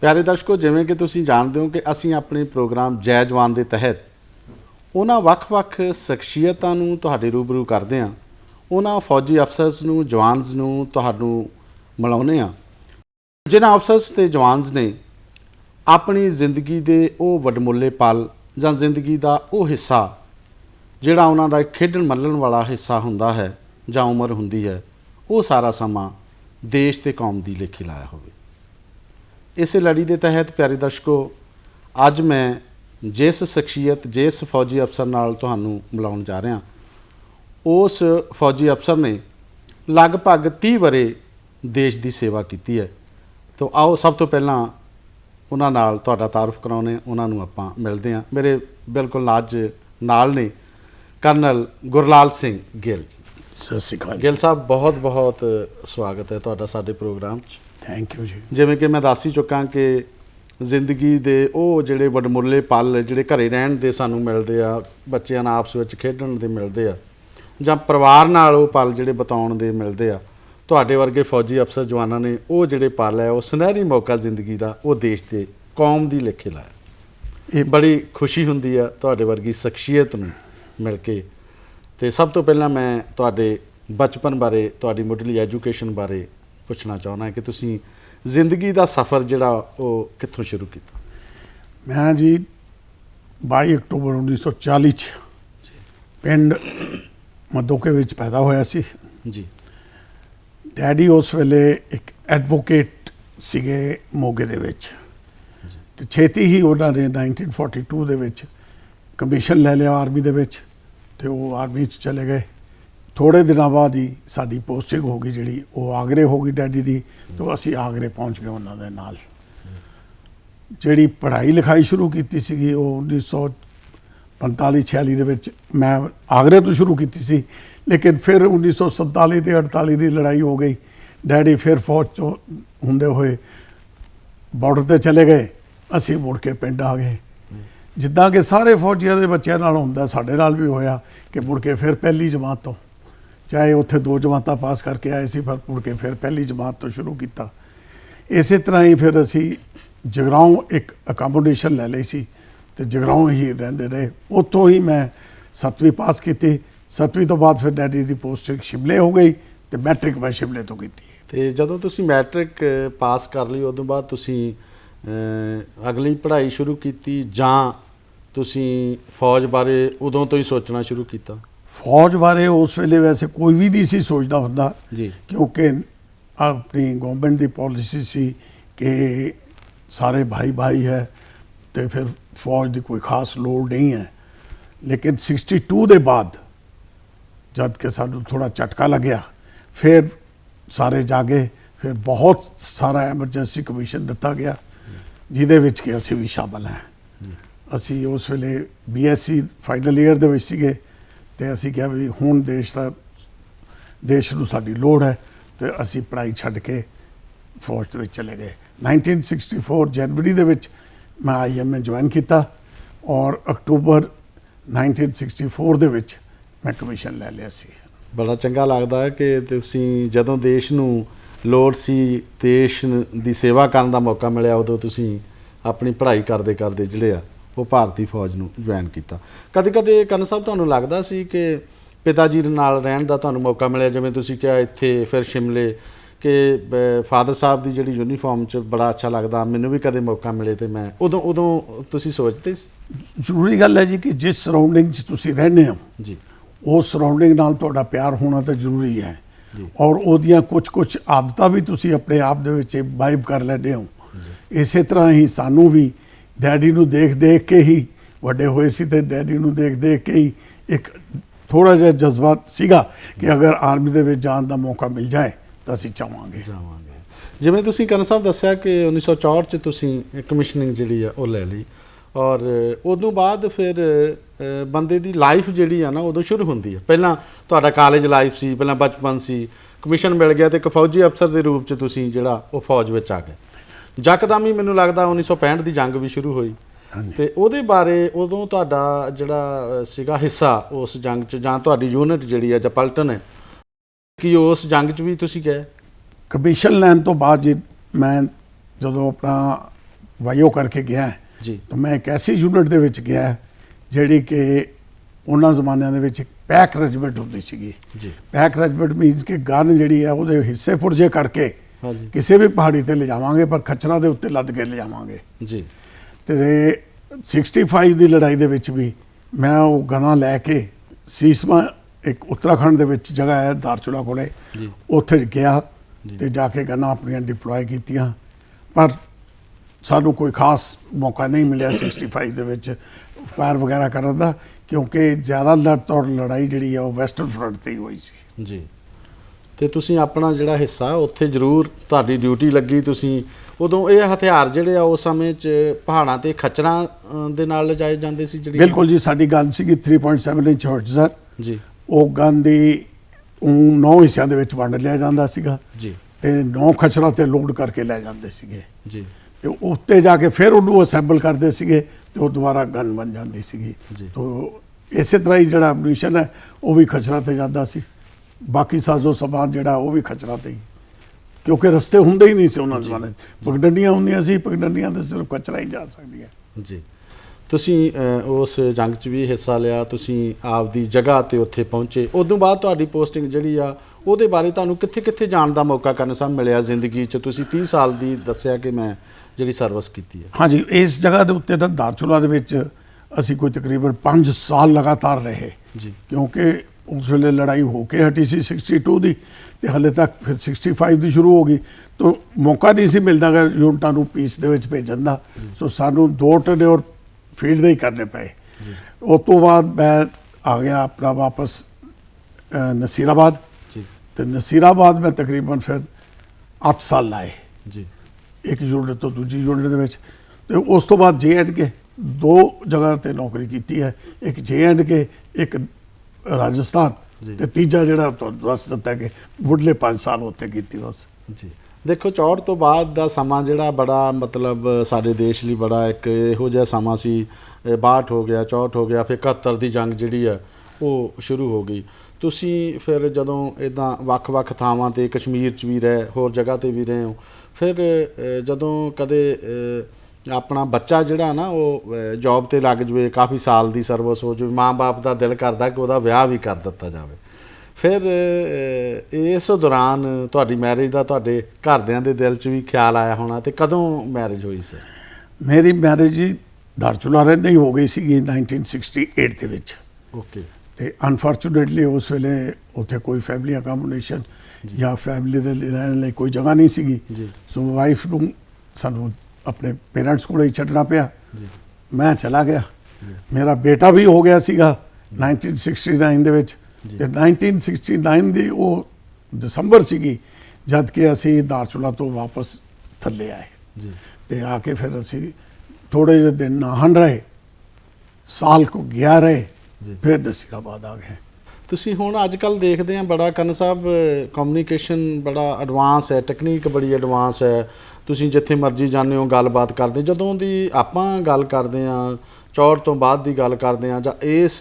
ਪਿਆਰੇ ਦਰਸ਼ਕੋ, ਜਿਵੇਂ ਕਿ ਤੁਸੀਂ ਜਾਣਦੇ ਹੋ ਕਿ ਅਸੀਂ ਆਪਣੇ ਪ੍ਰੋਗਰਾਮ ਜੈ ਜਵਾਨ ਦੇ ਤਹਿਤ ਉਹਨਾਂ ਵੱਖ-ਵੱਖ ਸ਼ਖਸੀਅਤਾਂ ਨੂੰ ਤੁਹਾਡੇ ਰੂਬਰੂ ਕਰਦੇ ਹਾਂ। ਉਹਨਾਂ ਫੌਜੀ ਅਫਸਰਸ ਨੂੰ, ਜਵਾਨਸ ਨੂੰ ਤੁਹਾਨੂੰ ਮਿਲਾਉਂਦੇ ਹਾਂ। ਜਿਨ੍ਹਾਂ ਅਫਸਰਸ ਤੇ ਜਵਾਨਸ ਨੇ ਆਪਣੀ ਜ਼ਿੰਦਗੀ ਦੇ ਉਹ ਵਡਮੁੱਲੇ ਪਲ ਜਾਂ ਜ਼ਿੰਦਗੀ ਦਾ ਉਹ ਹਿੱਸਾ, ਜਿਹੜਾ ਉਹਨਾਂ ਦਾ ਖੇਡਣ ਮੱਲਣ ਵਾਲਾ ਹਿੱਸਾ ਹੁੰਦਾ ਹੈ ਜਾਂ ਉਮਰ ਹੁੰਦੀ ਹੈ, ਉਹ ਸਾਰਾ ਸਮਾਂ ਦੇਸ਼ ਤੇ ਕੌਮ ਦੀ ਲੇਖੀ ਲਾਇਆ ਹੋਵੇ। ਇਸੇ ਲੜੀ ਦੇ ਤਹਿਤ ਪਿਆਰੇ ਦਰਸ਼ਕੋ ਅੱਜ ਮੈਂ ਜਿਸ ਸ਼ਖਸੀਅਤ ਜਿਸ ਫੌਜੀ ਅਫਸਰ ਨਾਲ ਤੁਹਾਨੂੰ ਮਿਲਾਉਣ ਜਾ ਰਿਹਾ ਉਸ ਫੌਜੀ ਅਫਸਰ ਨੇ ਲਗਭਗ 30 ਵਰੇ ਦੇਸ਼ ਦੀ ਸੇਵਾ ਕੀਤੀ ਹੈ। ਤਾਂ ਆਓ ਸਭ ਤੋਂ ਪਹਿਲਾਂ ਉਹਨਾਂ ਨਾਲ ਤੁਹਾਡਾ ਤਾਰਫ ਕਰਾਉਣੇ ਉਹਨਾਂ ਨੂੰ ਆਪਾਂ ਮਿਲਦੇ ਹਾਂ। ਮੇਰੇ ਬਿਲਕੁਲ ਅੱਜ ਨਾਲ ਨੇ ਕਰਨਲ ਗੁਰਲਾਲ ਸਿੰਘ ਗਿੱਲ ਜੀ। ਸਤਿ ਸ਼੍ਰੀ ਅਕਾਲ ਗਿੱਲ ਸਾਹਿਬ ਬਹੁਤ ਬਹੁਤ ਸਵਾਗਤ ਹੈ ਤੁਹਾਡਾ ਸਾਡੇ ਪ੍ਰੋਗਰਾਮ 'ਚ। ਥੈਂਕ ਯੂ ਜੀ ਜਿਵੇਂ ਕਿ ਮੈਂ ਦੱਸ ਹੀ ਚੁੱਕਾ ਕਿ ਜ਼ਿੰਦਗੀ ਦੇ ਉਹ ਜਿਹੜੇ ਵਡਮੁੱਲੇ ਪਲ ਜਿਹੜੇ ਘਰੇ ਰਹਿਣ ਦੇ ਸਾਨੂੰ ਮਿਲਦੇ ਆ ਬੱਚਿਆਂ ਨਾਲ ਆਪਸ ਵਿੱਚ ਖੇਡਣ ਦੇ ਮਿਲਦੇ ਆ ਜਾਂ ਪਰਿਵਾਰ ਨਾਲ ਉਹ ਪਲ ਜਿਹੜੇ ਬਤਾਉਣ ਦੇ ਮਿਲਦੇ ਆ ਤੁਹਾਡੇ ਵਰਗੇ ਫੌਜੀ ਅਫਸਰ ਜਵਾਨਾਂ ਨੇ ਉਹ ਜਿਹੜੇ ਪਲ ਹੈ ਉਹ ਸੁਨਹਿਰੀ ਮੌਕਾ ਜ਼ਿੰਦਗੀ ਦਾ ਉਹ ਦੇਸ਼ ਤੇ ਕੌਮ ਦੀ ਲੇਖੇ ਲਾਇਆ। ਇਹ ਬੜੀ ਖੁਸ਼ੀ ਹੁੰਦੀ ਆ ਤੁਹਾਡੇ ਵਰਗੀ ਸ਼ਖਸੀਅਤ ਨੂੰ ਮਿਲ ਕੇ। ਤੇ ਸਭ ਤੋਂ ਪਹਿਲਾਂ ਮੈਂ ਤੁਹਾਡੇ ਬਚਪਨ ਬਾਰੇ ਤੁਹਾਡੀ ਮੁੱਢਲੀ ਐਜੂਕੇਸ਼ਨ ਬਾਰੇ ਪੁੱਛਣਾ ਚਾਹੁੰਦਾ ਕਿ ਤੁਸੀਂ ਜ਼ਿੰਦਗੀ ਦਾ ਸਫ਼ਰ ਜਿਹੜਾ ਉਹ ਕਿੱਥੋਂ ਸ਼ੁਰੂ ਕੀਤਾ? ਮੈਂ ਜੀ 22 ਅਕਤੂਬਰ 1940 ਚ ਪਿੰਡ ਮਦੋਕੇ ਵਿੱਚ ਪੈਦਾ ਹੋਇਆ ਸੀ। ਜੀ। ਡੈਡੀ ਉਸ ਵੇਲੇ ਇੱਕ ਐਡਵੋਕੇਟ ਸੀਗੇ ਮੋਗੇ ਦੇ ਵਿੱਚ। ਤੇ ਛੇਤੀ ਹੀ ਉਹਨਾਂ ਨੇ 1942 ਦੇ ਵਿੱਚ ਕਮਿਸ਼ਨ ਲੈ ਲਿਆ ਆਰਮੀ ਦੇ ਵਿੱਚ ਤੇ ਉਹ ਆਰਮੀ ਚ ਚਲੇ ਗਏ। ਥੋੜੇ ਦਿਨਾਂ ਬਾਅਦ ਹੀ ਸਾਡੀ ਪੋਸਟਿੰਗ ਹੋ ਗਈ ਜਿਹੜੀ, ਉਹ ਆਗਰੇ ਹੋ ਗਈ ਡੈਡੀ ਦੀ, ਤੇ ਅਸੀਂ ਆਗਰੇ ਪਹੁੰਚ ਗਏ ਉਹਨਾਂ ਦੇ ਨਾਲ। ਜਿਹੜੀ ਪੜ੍ਹਾਈ ਲਿਖਾਈ ਸ਼ੁਰੂ ਕੀਤੀ ਸੀਗੀ, ਉਹ 1945 46 ਦੇ ਵਿੱਚ ਮੈਂ ਆਗਰੇ ਤੋਂ ਸ਼ੁਰੂ ਕੀਤੀ ਸੀ, ਲੇਕਿਨ ਫਿਰ 1947 ਤੇ 48 ਦੀ ਲੜਾਈ ਹੋ ਗਈ। ਡੈਡੀ ਫਿਰ ਫੌਜ ਚੋਂ ਹੁੰਦੇ ਹੋਏ ਬਾਰਡਰ ਤੇ ਚਲੇ ਗਏ, ਅਸੀਂ ਮੁੜ ਕੇ ਪਿੰਡ ਆ ਗਏ। ਜਿੱਦਾਂ ਕਿ ਸਾਰੇ ਫੌਜੀਆਂ ਦੇ ਬੱਚਿਆਂ ਨਾਲ ਹੁੰਦਾ, ਸਾਡੇ ਨਾਲ ਵੀ ਹੋਇਆ ਕਿ ਮੁੜ ਕੇ ਫਿਰ ਪਹਿਲੀ ਜਮਾਤ ਤੋਂ। ਚਾਹੇ ਉੱਥੇ ਦੋ ਜਮਾਤਾਂ ਪਾਸ ਕਰਕੇ ਆਏ ਸੀ, ਪਰ ਮੁੜ ਕੇ ਫਿਰ ਪਹਿਲੀ ਜਮਾਤ ਤੋਂ ਸ਼ੁਰੂ ਕੀਤਾ। ਇਸੇ ਤਰ੍ਹਾਂ ਹੀ ਫਿਰ ਅਸੀਂ ਜਗਰਾਉਂ ਇੱਕ ਅਕਾਮੋਡੇਸ਼ਨ ਲੈ ਲਈ ਸੀ ਤੇ ਜਗਰਾਉਂ ਹੀ ਰਹਿੰਦੇ ਰਹੇ। ਉੱਥੋਂ ਹੀ ਮੈਂ ਸੱਤਵੀਂ ਪਾਸ ਕੀਤੀ। ਸੱਤਵੀਂ ਤੋਂ ਬਾਅਦ ਫਿਰ ਡੈਡੀ ਦੀ ਪੋਸਟਿੰਗ ਸ਼ਿਮਲੇ ਹੋ ਗਈ ਤੇ ਮੈਟ੍ਰਿਕ ਮੈਂ ਸ਼ਿਮਲੇ ਤੋਂ ਕੀਤੀ। ਤੇ ਜਦੋਂ ਤੁਸੀਂ ਮੈਟ੍ਰਿਕ ਪਾਸ ਕਰ ਲਈ, ਉਦੋਂ ਬਾਅਦ ਤੁਸੀਂ ਅਗਲੀ ਪੜ੍ਹਾਈ ਸ਼ੁਰੂ ਕੀਤੀ ਜਾਂ ਤੁਸੀਂ ਫੌਜ ਬਾਰੇ ਉਦੋਂ ਤੋਂ ਹੀ ਸੋਚਣਾ ਸ਼ੁਰੂ ਕੀਤਾ? ਫੌਜ ਬਾਰੇ ਉਸ ਵੇਲੇ ਵੈਸੇ ਕੋਈ ਵੀ ਨਹੀਂ ਸੀ ਸੋਚਦਾ ਹੁੰਦਾ ਜੀ। ਕਿਉਂਕਿ ਆਪਣੀ ਗਵਰਨਮੈਂਟ ਦੀ ਪਾਲਿਸੀ ਸੀ ਕਿ ਸਾਰੇ ਭਾਈ ਭਾਈ ਹੈ ਤੇ ਫਿਰ ਫੌਜ ਦੀ ਕੋਈ ਖਾਸ ਲੋੜ ਨਹੀਂ ਹੈ। ਲੇਕਿਨ 62 ਦੇ ਬਾਅਦ ਜਦ ਕਿ ਸਾਨੂੰ ਥੋੜਾ ਝਟਕਾ ਲੱਗਿਆ ਫਿਰ ਸਾਰੇ ਜਾਗੇ ਫਿਰ ਬਹੁਤ ਸਾਰਾ ਐਮਰਜੈਂਸੀ ਕਮਿਸ਼ਨ ਦਿੱਤਾ ਗਿਆ ਜਿਹਦੇ ਵਿੱਚ ਕਿ ਅਸੀਂ ਵੀ ਸ਼ਾਮਲ ਹਾਂ। ਅਸੀਂ ਉਸ ਵੇਲੇ ਬੀਐਸਸੀ ਫਾਈਨਲ ਈਅਰ ਦੇ ਵਿੱਚ ਸੀਗੇ। ਤੇ ਅਸੀਂ ਕਿਹਾ ਵੀ ਹੁਣ ਦੇਸ਼ ਦਾ ਦੇਸ਼ ਨੂੰ ਸਾਡੀ ਲੋੜ ਹੈ ਤੇ ਅਸੀਂ ਪੜ੍ਹਾਈ ਛੱਡ ਕੇ ਫੌਜ ਦੇ ਵਿੱਚ ਚਲੇ ਗਏ। 1964 ਜਨਵਰੀ ਦੇ ਵਿੱਚ ਮੈਂ ਆਈਐਮਏ ਜੁਆਇਨ ਕੀਤਾ ਔਰ ਅਕਤੂਬਰ 1964 ਦੇ ਵਿੱਚ ਮੈਂ ਕਮਿਸ਼ਨ ਲੈ ਲਿਆ ਸੀ। ਬੜਾ ਚੰਗਾ ਲੱਗਦਾ ਹੈ ਕਿ ਤੁਸੀਂ ਜਦੋਂ ਦੇਸ਼ ਨੂੰ ਲੋੜ ਸੀ, ਦੇਸ਼ ਦੀ ਸੇਵਾ ਕਰਨ ਦਾ ਮੌਕਾ ਮਿਲਿਆ, ਉਦੋਂ ਤੁਸੀਂ ਆਪਣੀ ਪੜ੍ਹਾਈ ਕਰਦੇ ਕਰਦੇ ਜਿਹੜੇ ਆ ਉਹ ਭਾਰਤੀ ਫੌਜ ਨੂੰ ਜੁਆਇਨ ਕੀਤਾ। ਕਦੇ ਕਦੇ ਕਰਨ ਸਾਹਿਬ ਤੁਹਾਨੂੰ ਲੱਗਦਾ ਸੀ ਕਿ ਪਿਤਾ ਜੀ ਦੇ ਨਾਲ ਰਹਿਣ ਦਾ ਤੁਹਾਨੂੰ ਮੌਕਾ ਮਿਲਿਆ? ਜਿਵੇਂ ਤੁਸੀਂ ਕਿਹਾ ਇੱਥੇ ਫਿਰ ਸ਼ਿਮਲੇ ਕਿ ਫਾਦਰ ਸਾਹਿਬ ਦੀ ਜਿਹੜੀ ਯੂਨੀਫਾਰਮ 'ਚ ਬੜਾ ਅੱਛਾ ਲੱਗਦਾ ਮੈਨੂੰ ਵੀ ਕਦੇ ਮੌਕਾ ਮਿਲੇ ਤੇ ਮੈਂ ਉਦੋਂ ਉਦੋਂ ਤੁਸੀਂ ਸੋਚਦੇ ਸੀ? ਜ਼ਰੂਰੀ ਗੱਲ ਹੈ ਜੀ ਕਿ ਜਿਸ ਸਰਾਊਂਡਿੰਗ 'ਚ ਤੁਸੀਂ ਰਹਿੰਦੇ ਹੋ ਜੀ। ਉਸ ਸਰਾਊਂਡਿੰਗ ਨਾਲ ਤੁਹਾਡਾ ਪਿਆਰ ਹੋਣਾ ਤਾਂ ਜ਼ਰੂਰੀ ਹੈ। ਔਰ ਉਹਦੀਆਂ ਕੁਝ ਕੁਝ ਆਦਤਾਂ ਵੀ ਤੁਸੀਂ ਆਪਣੇ ਆਪ ਦੇ ਵਿੱਚ ਵਾਈਬ ਕਰ ਲੈਂਦੇ ਹੋ। ਇਸੇ ਤਰ੍ਹਾਂ ਹੀ ਸਾਨੂੰ ਵੀ ਡੈਡੀ ਨੂੰ ਦੇਖ ਦੇਖ ਕੇ ਹੀ ਵੱਡੇ ਹੋਏ ਸੀ ਤੇ ਡੈਡੀ ਨੂੰ ਦੇਖ ਦੇਖ ਕੇ ਹੀ ਇੱਕ ਥੋੜਾ ਜਿਹਾ ਜਜ਼ਬਾ ਸੀਗਾ ਕਿ ਅਗਰ ਆਰਮੀ ਦੇ ਵਿੱਚ ਜਾਣ ਦਾ ਮੌਕਾ ਮਿਲ ਜਾਏ ਤਾਂ ਅਸੀਂ ਚਾਹਾਂਗੇ ਜਾਵਾਂਗੇ। ਜਿਵੇਂ ਤੁਸੀਂ ਕਰਨ ਸਾਹਿਬ ਦੱਸਿਆ ਕਿ 1964 ਚ ਤੁਸੀਂ ਕਮਿਸ਼ਨਿੰਗ ਜਿਹੜੀ ਆ ਉਹ ਲੈ ਲਈ ਔਰ ਉਦੋਂ ਬਾਅਦ ਫਿਰ ਬੰਦੇ ਦੀ ਲਾਈਫ ਜਿਹੜੀ ਆ ਨਾ ਉਦੋਂ ਸ਼ੁਰੂ ਹੁੰਦੀ ਹੈ ਪਹਿਲਾਂ ਤੁਹਾਡਾ ਕਾਲਜ ਲਾਈਫ ਸੀ, ਪਹਿਲਾਂ ਬਚਪਨ ਸੀ ਕਮਿਸ਼ਨ ਮਿਲ ਗਿਆ ਤੇ ਇੱਕ ਫੌਜੀ ਅਫਸਰ ਦੇ ਰੂਪ ਚ ਤੁਸੀਂ ਜਿਹੜਾ ਉਹ ਫੌਜ ਵਿੱਚ ਆ ਗਏ। ਜਕਦਮ ਹੀ ਮੈਨੂੰ ਲੱਗਦਾ 1965 ਦੀ ਜੰਗ ਵੀ ਸ਼ੁਰੂ ਹੋਈ। ਤੇ ਉਹਦੇ ਬਾਰੇ ਉਦੋਂ ਤੁਹਾਡਾ ਜਿਹੜਾ ਸੀਗਾ ਹਿੱਸਾ ਉਸ ਜੰਗ ਚ ਜਾਂ ਤੁਹਾਡੀ ਯੂਨਿਟ ਜਿਹੜੀ ਆ ਜਾਂ ਪਲਟਨ ਹੈ ਕਿ ਉਸ ਜੰਗ ਚ ਵੀ ਤੁਸੀਂ ਗਏ ਕਮਿਸ਼ਨ ਲੈਣ ਤੋਂ ਬਾਅਦ ਜੀ ਮੈਂ ਜਦੋਂ ਆਪਣਾ ਵਾਯੋ ਕਰਕੇ ਗਿਆ ਹੈ। ਜੀ ਤਾਂ ਮੈਂ ਇੱਕ ਐਸੀ ਯੂਨਿਟ ਦੇ ਵਿੱਚ ਗਿਆ ਹੈ, ਜਿਹੜੀ ਕਿ ਉਹਨਾਂ ਜ਼ਮਾਨਿਆਂ ਦੇ ਵਿੱਚ ਇੱਕ ਪੈਕ ਰੈਜੀਮੈਂਟ ਹੁੰਦੀ ਸੀਗੀ ਜੀ ਪੈਕ ਰੈਜੀਮੈਂਟ ਮੀਨਸ ਕਿ ਗਨ ਜਿਹੜੀ ਹੈ ਉਹਦੇ ਹਿੱਸੇ ਪੁਰਜੇ ਕਰਕੇ ਹਾਂਜੀ। ਕਿਸੇ ਵੀ ਪਹਾੜੀ ਤੇ ਲਿਜਾਵਾਂਗੇ ਪਰ ਖੱਚਰਾਂ ਦੇ ਉੱਤੇ ਲੱਦ ਕੇ ਲਿਜਾਵਾਂਗੇ। ਜੀ। ਤੇ 65 ਦੀ ਲੜਾਈ ਦੇ ਵਿੱਚ ਵੀ ਮੈਂ ਉਹ ਗਨਾਂ ਲੈ ਕੇ ਸੀਸਮਾ ਇੱਕ ਉੱਤਰਾਖੰਡ ਦੇ ਵਿੱਚ ਜਗ੍ਹਾ ਹੈ ਦਾਰਚੂਲਾ ਕੋਲੇ। ਉੱਥੇ ਗਿਆ। ਤੇ ਜਾ ਕੇ ਗਨਾਂ ਆਪਣੀਆਂ ਡਿਪਲੋਏ ਕੀਤੀਆਂ। ਪਰ ਸਾਨੂੰ ਕੋਈ ਖਾਸ ਮੌਕਾ ਨਹੀਂ ਮਿਲਿਆ 65 ਦੇ ਵਿੱਚ ਫਾਇਰ ਵਗੈਰਾ ਕਰਨ ਦਾ ਕਿਉਂਕਿ ਜ਼ਿਆਦਾ ਲੜ ਤੋੜ ਲੜਾਈ ਜਿਹੜੀ ਹੈ ਉਹ ਵੈਸਟਰਨ ਫਰੰਟ ਤੇ ਹੀ ਹੋਈ ਸੀ। ਜੀ। ਤੇ ਤੁਸੀਂ ਆਪਣਾ ਜਿਹੜਾ ਹਿੱਸਾ ਉੱਥੇ ਜ਼ਰੂਰ ਤੁਹਾਡੀ ਡਿਊਟੀ ਲੱਗੀ ਤੁਸੀਂ। ਉਦੋਂ ਇਹ ਹਥਿਆਰ ਜਿਹੜੇ ਆ ਉਸ ਸਮੇਂ 'ਚ ਪਹਾੜਾਂ ਤੇ ਖਚਰਾਂ ਦੇ ਨਾਲ ਲਿਜਾਏ ਜਾਂਦੇ ਸੀ ਜਿਹੜੀ ਬਿਲਕੁਲ ਜੀ ਸਾਡੀ ਗਨ ਸੀਗੀ 3.7 ਇੰਚ ਹੌਟਜ਼ਰ ਜੀ। ਉਹ ਗਨ ਦੀ ਉਹ ਨੌ ਹਿੱਸਿਆਂ ਦੇ ਵਿੱਚ ਵੰਡ ਲਿਆ ਜਾਂਦਾ ਸੀਗਾ। ਜੀ। ਤੇ ਨੌ ਖਚਰਾਂ ਤੇ ਲੋਡ ਕਰਕੇ ਲੈ ਜਾਂਦੇ ਸੀਗੇ। ਜੀ। ਤੇ ਉੱਤੇ ਜਾ ਕੇ ਫਿਰ ਉਹਨੂੰ ਅਸੈਂਬਲ ਕਰਦੇ ਸੀਗੇ ਤੇ ਉਹ ਦੁਬਾਰਾ ਗਨ ਬਣ ਜਾਂਦੀ ਸੀਗੀ। ਤੋ ਇਸੇ ਤਰ੍ਹਾਂ ਹੀ ਜਿਹੜਾ ਐਮੂਨੀਸ਼ਨ ਹੈ ਉਹ ਵੀ ਖਚਰਾਂ ਤੇ ਜਾਂਦਾ ਸੀ। ਬਾਕੀ ਸਾਜ਼ੋ ਸਮਾਨ ਜਿਹੜਾ ਉਹ ਵੀ ਖਚਰਾਂ ਤੇ ਹੀ। ਕਿਉਂਕਿ ਰਸਤੇ ਹੁੰਦੇ ਹੀ ਨਹੀਂ ਸੀ ਉਹਨਾਂ ਜ਼ਮਾਨੇ। ਪਗਡੰਡੀਆਂ ਹੁੰਦੀਆਂ ਸੀ ਪਗਡੰਡੀਆਂ ਤੇ ਸਿਰਫ ਕਚਰਾ ਹੀ ਜਾ ਸਕਦੀਆਂ। ਜੀ। ਤੁਸੀਂ ਉਸ ਜੰਗ 'ਚ ਵੀ ਹਿੱਸਾ ਲਿਆ ਤੁਸੀਂ ਆਪਦੀ ਜਗ੍ਹਾ ਤੇ ਉੱਥੇ ਪਹੁੰਚੇ। ਉਦੋਂ ਬਾਅਦ ਤੁਹਾਡੀ ਪੋਸਟਿੰਗ ਜਿਹੜੀ ਆ ਉਹਦੇ ਬਾਰੇ ਤੁਹਾਨੂੰ ਕਿੱਥੇ ਕਿੱਥੇ ਜਾਣ ਦਾ ਮੌਕਾ ਕਰਨ ਸਾਹਿਬ ਮਿਲਿਆ ਜ਼ਿੰਦਗੀ 'ਚ? ਤੁਸੀਂ 30 ਸਾਲ ਦੀ ਦੱਸਿਆ ਕਿ ਮੈਂ ਜਿਹੜੀ ਸਰਵਿਸ ਕੀਤੀ ਹੈ ਹਾਂਜੀ ਇਸ ਜਗ੍ਹਾ ਦੇ ਉੱਤੇ ਤਾਂ ਦਾਰਚੂਲਾ ਦੇ ਵਿੱਚ ਅਸੀਂ ਕੋਈ ਤਕਰੀਬਨ 5 ਸਾਲ ਲਗਾਤਾਰ ਰਹੇ। ਜੀ। ਕਿਉਂਕਿ ਉਸ ਵੇਲੇ ਲੜਾਈ ਹੋ ਕੇ ਹਟੀ ਸੀ 62 ਦੀ ਤੇ ਹਲੇ ਤੱਕ ਫਿਰ 65 ਦੀ ਸ਼ੁਰੂ ਹੋ ਗਈ। ਤਾਂ ਮੌਕਾ ਨਹੀਂ ਸੀ ਮਿਲਦਾ ਕਿ ਯੂਨਿਟਾਂ ਨੂੰ ਪੀਸ ਦੇ ਵਿੱਚ ਭੇਜਣ ਦਾ। ਸੋ ਸਾਨੂੰ ਦੋ ਟਨਿਓਰ ਫੀਲਡ ਦੇ ਹੀ ਕਰਨੇ ਪਏ। ਉਸ ਤੋਂ ਬਾਅਦ ਮੈਂ ਆ ਗਿਆ ਆਪਣਾ ਵਾਪਸ ਨਸੀਰਾਬਾਦ। ਜੀ। ਤੇ ਨਸੀਰਾਬਾਦ ਮੈਂ ਤਕਰੀਬਨ ਫਿਰ 8 ਸਾਲ ਲਾਏ। ਜੀ। ਇੱਕ ਯੂਨਿਟ ਤੋਂ ਦੂਜੀ ਯੂਨਿਟ ਦੇ ਵਿੱਚ। ਤੇ ਉਸ ਤੋਂ ਬਾਅਦ ਜੇ ਐਂਡ ਕੇ ਦੋ ਜਗ੍ਹਾ ਤੇ ਨੌਕਰੀ ਕੀਤੀ ਹੈ। ਇੱਕ ਜੇ ਐਂਡ ਕੇ ਇੱਕ ਰਾਜਸਥਾਨ। ਤੇ ਤੀਜਾ ਜਿਹੜਾ ਦੱਸ ਦਿੱਤਾ ਕਿ ਮੁੱਢਲੇ 5 ਸਾਲ ਉੱਥੇ ਕੀਤੀ ਬਸ। ਜੀ। ਦੇਖੋ 64 ਤੋਂ ਬਾਅਦ ਦਾ ਸਮਾਂ ਜਿਹੜਾ ਬੜਾ ਮਤਲਬ ਸਾਡੇ ਦੇਸ਼ ਲਈ ਬੜਾ ਇੱਕ ਇਹੋ ਜਿਹਾ ਸਮਾਂ ਸੀ। ਇਹ 62 ਹੋ ਗਿਆ 64 ਹੋ ਗਿਆ ਫਿਰ 71 ਦੀ ਜੰਗ ਜਿਹੜੀ ਆ ਉਹ ਸ਼ੁਰੂ ਹੋ ਗਈ। ਤੁਸੀਂ ਫਿਰ ਜਦੋਂ ਇਦਾਂ ਵੱਖ-ਵੱਖ ਥਾਵਾਂ ਤੇ ਕਸ਼ਮੀਰ 'ਚ ਵੀ ਰਹੇ ਹੋਰ ਜਗ੍ਹਾ ਤੇ ਵੀ ਰਹੇ ਹੋ ਫਿਰ ਜਦੋਂ ਕਦੇ ਆਪਣਾ ਬੱਚਾ ਜਿਹੜਾ ਨਾ ਉਹ ਜੌਬ ਤੇ ਲੱਗ ਜਵੇ ਕਾਫੀ ਸਾਲ ਦੀ ਸਰਵਿਸ ਹੋ ਜਵੇ ਮਾਂ-ਬਾਪ ਦਾ ਦਿਲ ਕਰਦਾ ਕਿ ਉਹਦਾ ਵਿਆਹ ਵੀ ਕਰ ਦਿੱਤਾ ਜਾਵੇ। ਫਿਰ ਇਸ ਦੌਰਾਨ ਤੁਹਾਡੀ ਮੈਰਿਜ ਦਾ ਤੁਹਾਡੇ ਘਰਦਿਆਂ ਦੇ ਦਿਲ 'ਚ ਵੀ ਖਿਆਲ ਆਇਆ ਹੋਣਾ ਤੇ ਕਦੋਂ ਮੈਰਿਜ ਹੋਈ ਸੀ? ਮੇਰੀ ਮੈਰਿਜ ਜੀ ਦਾਰਚੂਲਾ ਰਹਿੰਦੇ ਹੀ ਹੋ ਗਈ ਸੀਗੀ 1968 ਦੇ ਵਿੱਚ। ਓਕੇ। ਤੇ ਅਨਫੋਰਚੂਨੇਟਲੀ ਉਸ ਵੇਲੇ ਉੱਥੇ ਕੋਈ ਫੈਮਿਲੀ ਅਕਾਮੋਡੇਸ਼ਨ ਜਾਂ। ਫੈਮਿਲੀ ਦੇ ਲਈ ਰਹਿਣ ਲਈ ਕੋਈ ਜਗ੍ਹਾ ਨਹੀਂ ਸੀਗੀ। ਸੋ ਵਾਈਫ ਨੂੰ ਸਾਨੂੰ ਆਪਣੇ ਪੇਰੈਂਟਸ ਕੋਲ ਹੀ ਛੱਡਣਾ ਪਿਆ। ਜੀ। ਮੈਂ ਚਲਾ ਗਿਆ। ਮੇਰਾ ਬੇਟਾ ਵੀ ਹੋ ਗਿਆ ਸੀਗਾ 1969 ਦੇ ਵਿੱਚ। ਤੇ 1969 ਦੀ ਉਹ ਦਸੰਬਰ ਸੀਗੀ ਜਦ ਕਿ ਅਸੀਂ ਦਾਰਚੂਲਾ ਤੋਂ ਵਾਪਸ ਥੱਲੇ ਆਏ। ਜੀ। ਤੇ ਆ ਕੇ ਫਿਰ ਅਸੀਂ ਥੋੜੇ ਜਿਹੇ ਦਿਨ ਨਾਹਨ ਰਹੇ। ਸਾਲ ਕੋ ਗਿਆ ਰਹੇ। ਫਿਰ ਨਸੀਰਾਬਾਦ ਆ ਗਏ। ਤੁਸੀਂ ਹੁਣ ਅੱਜ ਕੱਲ ਦੇਖਦੇ ਆ ਬੜਾ ਕੰਨ ਸਾਹਿਬ ਕਮਿਊਨੀਕੇਸ਼ਨ ਬੜਾ ਐਡਵਾਂਸ ਹੈ ਟੈਕਨੀਕ ਬੜੀ ਐਡਵਾਂਸ ਹੈ। ਤੁਸੀਂ ਜਿੱਥੇ ਮਰਜ਼ੀ ਜਾਂਦੇ ਹੋ ਗੱਲਬਾਤ ਕਰਦੇ ਜਦੋਂ ਦੀ ਆਪਾਂ ਗੱਲ ਕਰਦੇ ਆ ਚੌੜ ਤੋਂ ਬਾਅਦ ਦੀ ਗੱਲ ਕਰਦੇ ਆ ਜਾਂ ਇਸ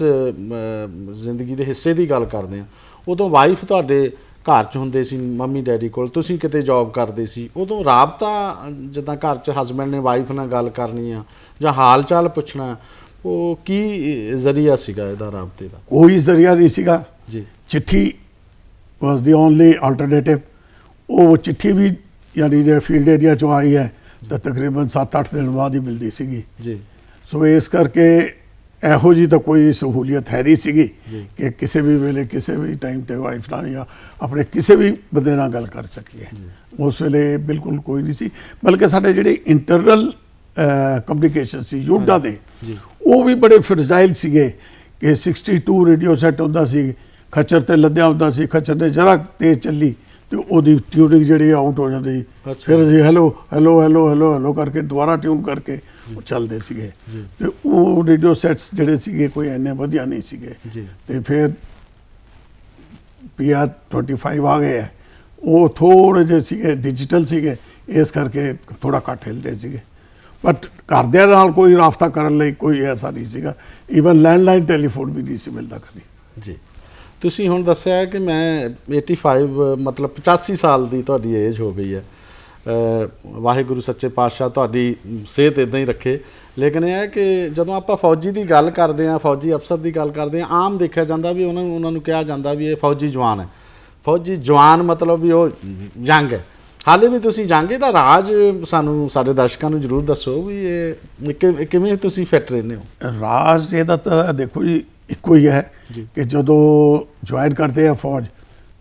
ਜ਼ਿੰਦਗੀ ਦੇ ਹਿੱਸੇ ਦੀ ਗੱਲ ਕਰਦੇ ਆ ਉਦੋਂ ਵਾਈਫ ਤੁਹਾਡੇ ਘਰ 'ਚ ਹੁੰਦੇ ਸੀ ਮੰਮੀ ਡੈਡੀ ਕੋਲ ਤੁਸੀਂ ਕਿਤੇ ਜੌਬ ਕਰਦੇ ਸੀ ਉਦੋਂ ਰਾਬਤਾ ਜਿੱਦਾਂ ਘਰ 'ਚ ਹਸਬੰਡ ਨੇ ਵਾਈਫ ਨਾਲ ਗੱਲ ਕਰਨੀ ਆ ਜਾਂ ਹਾਲ ਚਾਲ ਪੁੱਛਣਾ ਉਹ ਕੀ ਜ਼ਰੀਆ ਸੀਗਾ ਇਹਦਾ ਰਾਬਤੇ ਦਾ? ਕੋਈ ਜ਼ਰੀਆ ਨਹੀਂ ਸੀਗਾ। ਜੀ। ਚਿੱਠੀ ਵਾਸ ਦੀ ਓਨਲੀ ਆਲਟਰਨੇਟਿਵ ਉਹ ਚਿੱਠੀ ਵੀ ਯਾਨੀ ਜੇ ਫੀਲਡ ਏਰੀਆ ਚੋਂ ਆਈ ਹੈ ਤਾਂ ਤਕਰੀਬਨ 7-8 ਦਿਨ ਬਾਅਦ ਹੀ ਮਿਲਦੀ ਸੀਗੀ। ਜੀ। ਸੋ ਇਸ ਕਰਕੇ ਇਹੋ ਜੀ ਤਾਂ ਕੋਈ ਸਹੂਲੀਅਤ ਹੈ ਨਹੀਂ ਸੀਗੀ। ਕਿ ਕਿਸੇ ਵੀ ਵੇਲੇ ਕਿਸੇ ਵੀ ਟਾਈਮ ਤੇ ਵਾਈਫ ਨਾਲ ਜਾਂ ਆਪਣੇ ਕਿਸੇ ਵੀ ਬੰਦੇ ਨਾਲ ਗੱਲ ਕਰ ਸਕੀਏ। ਉਸ ਵੇਲੇ ਬਿਲਕੁਲ ਕੋਈ ਨਹੀਂ ਸੀ। ਬਲਕਿ ਸਾਡੇ ਜਿਹੜੇ ਇੰਟਰਨਲ ਕਮਿਊਨੀਕੇਸ਼ਨ ਸੀ ਯੂਡਾ ਦੇ। ਉਹ ਵੀ ਬੜੇ ਫਰਜ਼ਾਈਲ ਸੀਗੇ ਕਿ 62 ਰੇਡੀਓ ਸੈੱਟ ਹੁੰਦਾ ਸੀ ਖੱਚਰ ਤੇ ਲੱਦਿਆ ਹੁੰਦਾ ਸੀ ਖੱਚਰ ਨੇ ਜਰਾ ਤੇਜ਼ ਚੱਲੀ। ਤੇ ਉਹਦੀ ਟਿਊਨਿੰਗ ਜਿਹੜੀ ਆਊਟ ਹੋ ਜਾਂਦੀ। ਫਿਰ ਅਸੀਂ hello hello hello hello hello ਕਰਕੇ ਦੁਬਾਰਾ ਟਿਊਨ ਕਰਕੇ ਉਹ ਚੱਲਦੇ ਸੀਗੇ। ਤੇ ਉਹ ਰੇਡੀਓ ਸੈਟਸ ਜਿਹੜੇ ਸੀਗੇ ਕੋਈ ਐਨੇ ਵਧੀਆ ਨਹੀਂ ਸੀਗੇ। ਤੇ ਫਿਰ ਪੀਆਰ 25 ਆ ਗਏ ਉਹ ਥੋੜੇ ਜਿਹੇ ਸੀਗੇ ਡਿਜੀਟਲ ਸੀਗੇ ਇਸ ਕਰਕੇ ਥੋੜਾ ਘੱਟ ਹਿਲਦੇ ਸੀਗੇ। ਬਟ ਘਰਦਿਆਂ ਨਾਲ ਕੋਈ ਰਾਫਤਾ ਕਰਨ ਲਈ ਕੋਈ ਐਸਾ ਨਹੀਂ ਸੀਗਾ। ਈਵਨ ਲੈਂਡਲਾਈਨ ਟੈਲੀਫੋਨ ਵੀ ਨਹੀਂ ਸੀ ਮਿਲਦਾ ਕਦੀ। ਜੀ। ਤੁਸੀਂ ਹੁਣ ਦੱਸਿਆ ਕਿ ਮੈਂ 85 ਮਤਲਬ 85 ਸਾਲ ਦੀ ਤੁਹਾਡੀ ਏਜ ਹੋ ਗਈ ਹੈ। ਵਾਹਿਗੁਰੂ ਸੱਚੇ ਪਾਤਸ਼ਾਹ ਤੁਹਾਡੀ ਸਿਹਤ ਇਦਾਂ ਹੀ ਰੱਖੇ। ਲੇਕਿਨ ਇਹ ਹੈ ਕਿ ਜਦੋਂ ਆਪਾਂ ਫੌਜੀ ਦੀ ਗੱਲ ਕਰਦੇ ਹਾਂ, ਫੌਜੀ ਅਫਸਰ ਦੀ ਗੱਲ ਕਰਦੇ ਹਾਂ, ਆਮ ਦੇਖਿਆ ਜਾਂਦਾ ਵੀ ਉਹਨਾਂ ਨੂੰ ਉਹਨਾਂ ਨੂੰ ਕਿਹਾ ਜਾਂਦਾ ਵੀ ਇਹ ਫੌਜੀ ਜਵਾਨ ਹੈ। ਫੌਜੀ ਜਵਾਨ ਮਤਲਬ ਵੀ ਉਹ ਜੰਗ ਹੈ। ਹਾਲੇ ਵੀ ਤੁਸੀਂ ਜੰਗ ਦਾ ਰਾਜ ਸਾਨੂੰ, ਸਾਡੇ ਦਰਸ਼ਕਾਂ ਨੂੰ ਜਰੂਰ ਦੱਸੋ ਵੀ ਇਹ ਕਿ- ਕਿਵੇਂ ਤੁਸੀਂ ਫਿੱਟ ਰਹਿੰਦੇ ਹੋ? ਰਾਜ ਇਹਦਾ ਤਾਂ ਦੇਖੋ ਜੀ ਇੱਕੋ ਹੀ ਹੈ। ਕਿ ਜਦੋਂ ਜੁਆਇਨ ਕਰਦੇ ਆ ਫੌਜ